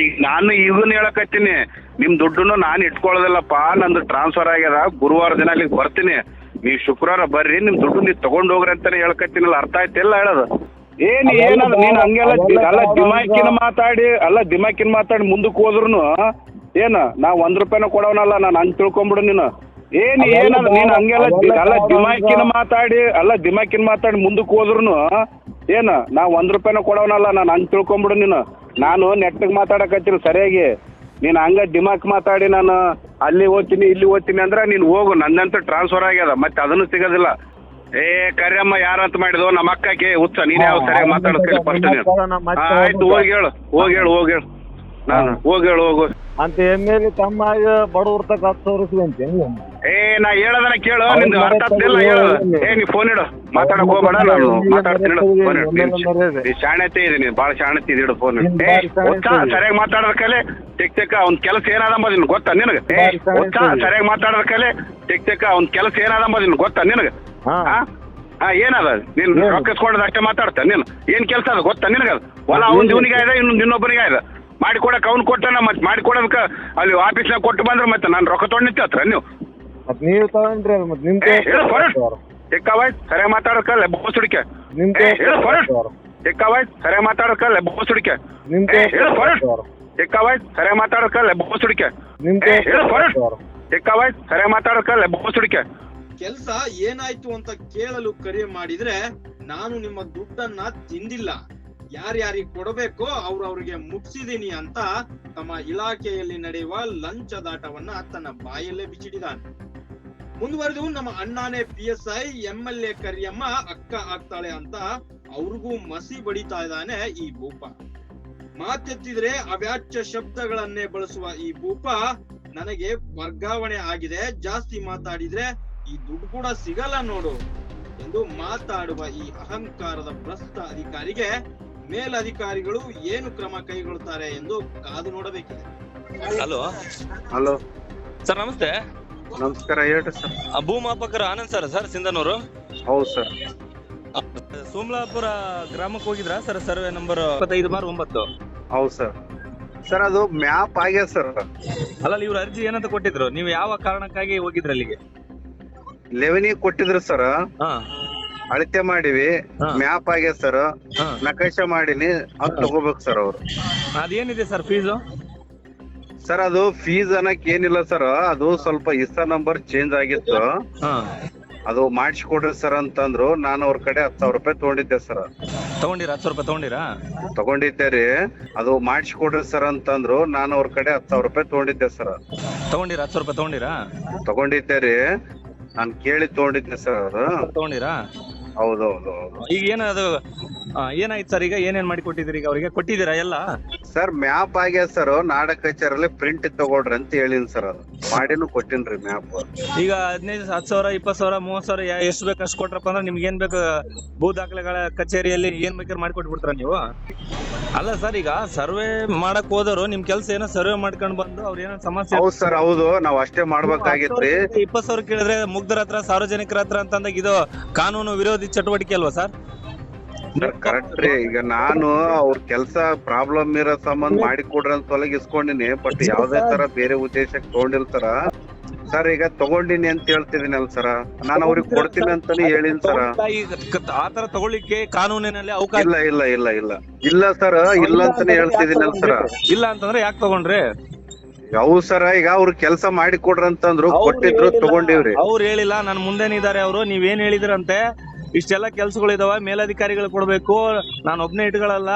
ಈಗ ನಾನು ಈಗೂನು ಹೇಳಕತ್ತೀನಿ ನಿಮ್ಮ ದುಡ್ಡನ್ನು ನಾನು ಇಟ್ಕೊಳ್ಳೋದಿಲ್ಲಪ್ಪ, ನಂದು ಟ್ರಾನ್ಸ್ಫರ್ ಆಗ್ಯದ, ಗುರುವಾರ ದಿನ ಅಲ್ಲಿಗೆ ಬರ್ತೀನಿ. ನೀವು ಶುಕ್ರವಾರ ಬರ್ರಿ ನಿಮ್ಮ ದುಡ್ಡು ನೀವು ತೊಗೊಂಡು ಹೋಗ್ರಿ ಅಂತಾನೆ ಹೇಳ್ಕತ್ತೀನಲ್ಲ, ಅರ್ಥ ಆಯ್ತಿಲ್ಲ ಹೇಳೋದು. ಏನ್ ಏನದ ನೀನ್ ಹಂಗೆಲ್ಲ ಅಲ್ಲ ದಿಮಾಕಿನ ಮಾತಾಡಿ ಅಲ್ಲ ದಿಮಾಕಿನ ಮಾತಾಡಿ ಮುಂದಕ್ಕೆ ಹೋದ್ರು ಏನ ನಾ ಒಂದ್ ರೂಪಾಯಿನ ಕೊಡವನಲ್ಲ ನಾನು ಹಂಗ್ ತಿಳ್ಕೊಂಬಿಡು ನೀನು. ಏನ್ ಏನದ ನೀನ್ ಹಂಗೆಲ್ಲ ಅಲ್ಲ ದಿಮಾಕಿನ ಮಾತಾಡಿ ಅಲ್ಲ ದಿಮಾಕಿನ ಮಾತಾಡಿ ಮುಂದಕ್ಕೆ ಹೋದ್ರು ಏನ ನಾ ಒಂದ್ ರೂಪಾಯಿನ ಕೊಡವನಲ್ಲ ನಾನು ಹಂಗ್ ತಿಳ್ಕೊಂಬಿಡು ನೀನು. ನಾನು ನೆಟ್ಟಗ್ ಮಾತಾಡಕತ್ತಿರ ಸರಿಯಾಗಿ. ನೀನು ಹಂಗ ದಿಮಾಕ್ ಮಾತಾಡಿ ನಾನು ಅಲ್ಲಿ ಓದ್ತೀನಿ ಇಲ್ಲಿ ಓದ್ತೀನಿ ಅಂದ್ರೆ ನೀನು ಹೋಗು ನನ್ನಂತೂ ಟ್ರಾನ್ಸ್ಫರ್ ಆಗ್ಯದ ಮತ್ತೆ ಅದನ್ನು ಸಿಗೋದಿಲ್ಲ. ಏ ಕರಿಯಮ್ಮ ಯಾರಂತ ಮಾಡಿದ್ವು? ನಮ್ಮ ಅಕ್ಕಕ್ಕೆ ಹುಚ್ಚ. ನೀನ್ ಯಾವ ಸರಿಯಾಗಿ ಮಾತಾಡ್ತೀನಿ ಫಸ್ಟ್ ನೀನು. ಹಾ, ಆಯ್ತು ಹೋಗಿ ಹೇಳು ಹೋಗಿ ಹೇಳು ಹೋಗಿ ಹೇಳು. ನಾನು ಹೋಗಿ ಹೇಳು ಹೋಗು ಅಂತ ಎಮ್ಮೆಲೆ ತಮ್ಮ ಬಡವ್ರ ತಕ ಹತ್ತು ಸಾವಿರ ಇಸ್ಕೊಂತೀನಿ ಏ ನಾ ಹೇಳದನ ಕೇಳು ಅವ್ನ್ ನಿಂದು ಅರ್ಥ ಆಗ್ತಿಲ್ಲ ಹೇಳು. ಏ ನೀ ಫೋನ್ ಇಡು. ಮಾತಾಡಕ್ ಹೋಗ್ಬೇಡ ನಾನು ಮಾತಾಡ್ತೀನಿ ಇಡು ಫೋನ್ ಇಡು. ನೀನ್ ನೀ ಶಾಣತೆ ಇದೆ ನೀನು ಬಾಳ ಶಾಣತೆ ಇದೆ ಇಡು ಫೋನ್ ಏ ಇದೆ. ಸರಿಯಾಗಿ ಮಾತಾಡೋದ ಕಲೆ? ಟಿಕ್ ಟಿಕ್ ಅವ್ನ್ ಕೆಲಸ ಏನಾದಂಬ ನಿನ್ ಗೊತ್ತಾ ನಿನಗ? ಏ ಗೊತ್ತಾ. ಸರಿಯಾಗಿ ಮಾತಾಡೋದ ಕಲೆ? ಟಿಕ್ ಟಿಕ್ ಅವ್ನ ಕೆಲಸ ಏನಾದಂಬ ನಿನ್ ಗೊತ್ತಾ ನಿನಗ? ಹಾ. ಏನದ? ನೀನ್ ಏನು? ರೊಕ್ಕ ಇಸ್ಕೊಂಡದ್ ಅಷ್ಟೇ ಮಾತಾಡ್ತ ನೀನ್? ಏನ್ ಕೆಲಸ ಅದ ಗೊತ್ತಾ ನಿನಗ ಹೊಲ ಅವ್ನ ಜೀವನಿಗೆ ಆಯ್ದ ಇನ್ನೊಂದ್ ಇನ್ನೊಬ್ಬನಿಗೆ ಆಯ್ದ? ಮಾಡಿಕೊಡಕ್ ಅವ್ನು ಕೊಟ್ಟನ ಮತ್ತೆ ಮಾಡಿಕೊಡೋದಕ್ಕೆ ಅಲ್ಲಿ ಆಫೀಸ್ನಾಗ ಕೊಟ್ಟು ಬಂದ್ರೆ ಮತ್ತೆ ನಾನು ರೊಕ್ಕ ತೊಗೊಂಡಿತ್ತ ಹತ್ರ ನೀವು ಮತ್ ನೀವು ತಗೊಂಡ್ರಿ ಅಲ್ಲ ಮತ್ ನಿಮ್ ಏ ಹೇಳು ಚಿಕ್ಕವಾಯ್ ಮಾತಾಡಕಲ್ಲ ಬೋಸ್ ಹುಡುಕೆ ನಿಮ್ ಏ ಹೇಳು ಚಿಕ್ಕವಾಯ್ ಮಾತಾಡಕಲ್ಲ ಬೋಸ್ ಹುಡುಕೆ ನಿಮ್ ಏ ಹೇಳು ಚಿಕ್ಕವಾಯ್ ಮಾತಾಡೋಕಲ್ಲ ಬೋಸ್ ಹುಡುಕೆ ನಿಮ್ ಏ ಹೇಳು ಚಿಕ್ಕವಾಯ್ ಮಾತಾಡೋಕಲ್ಲ ಬೋಸ್ ಹುಡುಕೆ ಕೆಲ್ಸ ಏನಾಯ್ತು ಅಂತ ಕೇಳಲು ಕರೆ ಮಾಡಿದ್ರೆ ನಾನು ನಿಮ್ಮ ದುಡ್ಡನ್ನ ತಿಂದಿಲ್ಲ. ಯಾರ್ಯಾರಿಗೆ ಕೊಡಬೇಕೋ ಅವ್ರು ಅವ್ರಿಗೆ ಮುಟ್ಸಿದೀನಿ ಅಂತ ತಮ್ಮ ಇಲಾಖೆಯಲ್ಲಿ ನಡೆಯುವ ಲಂಚದಾಟವನ್ನ ತನ್ನ ಬಾಯಲ್ಲೇ ಬಿಚ್ಚಿಡಿದಾನೆ ಮುಂದುವರೆದು ನಮ್ಮ ಅಣ್ಣಾನೇ P S I M L A Kariyamma ಅಕ್ಕ ಆಗ್ತಾಳೆ ಅಂತ ಅವ್ರಿಗೂ ಮಸಿ ಬಡಿತಾ ಇದ್ದಾನೆ ಈ ಭೂಪ. ಮಾತೆತ್ತಿದ್ರೆ ಅವ್ಯಾಚ್ಯ ಶಬ್ದಗಳನ್ನೇ ಬಳಸುವ ಈ ಭೂಪ ನನಗೆ ವರ್ಗಾವಣೆ ಆಗಿದೆ. ಜಾಸ್ತಿ ಮಾತಾಡಿದ್ರೆ ಈ ದುಡ್ಡು ಕೂಡ ಸಿಗಲ್ಲ ನೋಡು ಎಂದು ಮಾತಾಡುವ ಈ ಅಹಂಕಾರದ ಭ್ರಷ್ಟ ಅಧಿಕಾರಿಗೆ ಮೇಲಧಿಕಾರಿಗಳು ಏನು ಕ್ರಮ ಕೈಗೊಳ್ಳುತ್ತಾರೆ ಎಂದು ಕಾದು ನೋಡಬೇಕಿದೆ. ಹಲೋ ಹಲೋ ಸರ್ ನಮಸ್ತೆ. ನಮಸ್ಕಾರ ಹೇಳ್ರಿ ಸರ್ ಭೂಮಾಪಕರು ಆನಂದ್ ಸರ್ ಸರ್ ಸಿಂಧನೂರು? ಹೌದು ಸರ್ ಸೋಮಲಾಪುರ ಗ್ರಾಮಕ್ಕೆ ಹೋಗಿದ್ರಾ ಸರ್ ಸರ್ವೆ ನಂಬರ್ ಇಪ್ಪತ್ತೈದು ಬಾರ್ ಒಂಬತ್ತು? ಹೌದು ಸರ್ ಸರ್ ಅದು ಮ್ಯಾಪ್ ಆಗ್ಯದ ಸರ್ ಅಲ್ಲ ಇವ್ರ ಅರ್ಜಿ ಏನಂತ ಕೊಟ್ಟಿದ್ರು? ನೀವು ಯಾವ ಕಾರಣಕ್ಕಾಗಿ ಹೋಗಿದ್ರ ಅಲ್ಲಿಗೆ? ಲೆವೆನಿ ಕೊಟ್ಟಿದ್ರು ಸರ್ ಹಾ. ಅಳತೆ ಮಾಡಿವಿ. ಹಾ. ಮ್ಯಾಪ್ ಆಗ್ಯದ ಸರ್ ಹಾ. ನಕಾಶ ಮಾಡಿನಿ. ಅದ್ ತಗೋಬೇಕು ಸರ್ ಅವ್ರು. ಅದೇನಿದೆ ಸರ್ ಫೀಸು ಸರ್ ಅದು ಫೀಸ್ ಅನ್ನಕ್ ಏನಿಲ್ಲ ಸರ್ ಅದು ಸ್ವಲ್ಪ ಇಸ್ತಾ ನಂಬರ್ ಚೇಂಜ್ ಆಗಿತ್ತು. ಹಾ. ಅದು ಮಾಡಿಸ್ಕೊಡ್ರಿ ಸರ್ ಅಂತಂದ್ರು. ನಾನು ಅವ್ರ ಕಡೆ ಹತ್ತು ಸಾವಿರ ರೂಪಾಯಿ ತಗೊಂಡಿದ್ದೆ ಸರ್ ತಗೊಂಡಿರಾ? ಹತ್ತು ರೂಪಾಯಿ ತಗೊಂಡಿರಾ? ತಗೊಂಡಿದ್ದೆ ರೀ. ಅದು ಮಾಡಿಸ್ಕೊಡ್ರಿ ಸರ್ ಅಂತಂದ್ರು. ನಾನು ಅವ್ರ ಕಡೆ ಹತ್ತು ಸಾವಿರ ರೂಪಾಯಿ ತಗೊಂಡಿದ್ದೆ ಸರ್ ತಗೊಂಡಿರಾ? ಹತ್ತು ರೂಪಾಯಿ ತಗೊಂಡಿರಾ? ತಗೊಂಡಿದ್ದೆ ರೀ. ನಾನು ಕೇಳಿ ತಗೊಂಡಿದ್ದೆ ಸರ್ ಅದು ತಗೊಂಡಿರಾ? ಹೌದೌದು ಹೌದು. ಈಗ ಏನ ಅದು ಏನಾಯ್ತು ಸರ್? ಈಗ ಏನೇನ್ ಮಾಡಿ ಕೊಟ್ಟಿದ್ದೀರಿ ಈಗ ಅವರಿಗೆ? ಕೊಟ್ಟಿದ್ದೀರಾ ಎಲ್ಲ? ಸರ್ ಮ್ಯಾಪ್ ಆಗ್ಯದ ಸರ್. ನಾಡ ಕಚೇರಿ ಪ್ರಿಂಟ್ ತಗೊಳ್ರಿ ಅಂತ ಹೇಳಿನ್ ಸರ್ ಅದು. ಮಾಡಿನೂ ಕೊಟ್ಟಿನ್ರಿ ಮ್ಯಾಪ್. ಈಗ ಹದಿನೈದು ಹತ್ತು ಸಾವಿರ ಇಪ್ಪತ್ತು ಸಾವಿರ ಮೂವತ್ತು ಸಾವಿರ ಯಾ- ಎಷ್ಟು ಬೇಕು ಅಷ್ಟು ಕೊಟ್ರಪ್ಪ ಅಂದ್ರೆ ನಿಮ್ಗೆ ಏನ್ ಬೇಕು? ಭೂ ದಾಖಲೆಗಳ ಕಚೇರಿಯಲ್ಲಿ ಏನ್ ಬೇಕಾದ್ರೆ ಮಾಡಿಕೊಟ್ಬಿಡ್ತಾರ ನೀವು? ಅಲ್ಲ ಸರ್ ಈಗ ಸರ್ವೆ ಮಾಡಕ್ ಹೋದವರು ನಿಮ್ ಕೆಲಸ ಏನೋ ಸರ್ವೆ ಮಾಡ್ಕೊಂಡ್ ಬಂದು ಅವ್ರ ಏನೋ ಸಮಸ್ಯೆ ಹೌದ್ ಸರ್ ಹೌದು. ನಾವ್ ಅಷ್ಟೇ ಮಾಡ್ಬೇಕಾಗಿತ್ರಿ. ಇಪ್ಪತ್ತು ಸಾವಿರ ಕೇಳಿದ್ರೆ ಮುಗ್ಧರ ಹತ್ರ ಸಾರ್ವಜನಿಕರ ಹತ್ರ ಅಂತಂದಾಗ ಇದು ಕಾನೂನು ವಿರೋಧಿ ಚಟುವಟಿಕೆ ಅಲ್ವಾ ಸರ್? ಕರೆಕ್ಟ್ ರೀ. ಈಗ ನಾನು ಅವ್ರ ಕೆಲಸ ಪ್ರಾಬ್ಲಮ್ ಇರೋ ಸಂಬಂಧ ಮಾಡಿ ಕೊಡ್ರಿ ಅಂತ ತೊಲಗಿ ಇಸ್ಕೊಂಡಿನಿ. ಬಟ್ ಯಾವ್ದೇ ತರ ಬೇರೆ ಉದ್ದೇಶಕ್ಕೆ ತಗೊಂಡಿರ್ತಾರ ಸರ್. ಈಗ ತಗೊಂಡಿನಿ ಅಂತ ಹೇಳ್ತಿದೀನಲ್ಲ ಸರ್. ನಾನು ಅವ್ರಿಗೆ ಕೊಡ್ತೀನಿ ಅಂತಾನೆ ಹೇಳಿನ್ ಸರ್. ಆತರ ಕ- ಆ ತರ ತಗೊಳ್ಳಿಕ್ಕೆ ಕಾನೂನಿನಲ್ಲಿ ಅವಕಾಶ ಇಲ್ಲ ಇಲ್ಲ ಇಲ್ಲ ಇಲ್ಲ. ಇಲ್ಲ ಸರ್ ಇಲ್ಲ ಅಂತಾನೆ ಹೇಳ್ತಿದೀನಲ್ಲ ಸರ್. ಇಲ್ಲ ಅಂತಂದ್ರೆ ಯಾಕೆ ತಗೊಂಡ್ರಿ? ಹೌದು ಸರ್ ಈಗ ಅವ್ರ ಕೆಲಸ ಮಾಡಿ ಕೊಡ್ರಂತಂದ್ರು ಕೊಟ್ಟಿದ್ರು ತಗೊಂಡಿವ್ರಿ. ಅವ್ರು ಹೇಳಿಲ್ಲ ನನ್ ಮುಂದೆನಿದ್ದಾರೆ ಅವರು ನೀವೇನ್ ಹೇಳಿದ್ರಂತೆ? ಇಷ್ಟೆಲ್ಲ ಕೆಲ್ಸಗಳಿದಾವ ಮೇಲಧಿಕಾರಿಗಳು ಕೊಡ್ಬೇಕು ನಾನು ಒಬ್ನೇ ಇಟ್ಕೊಳ್ಳಲ್ಲ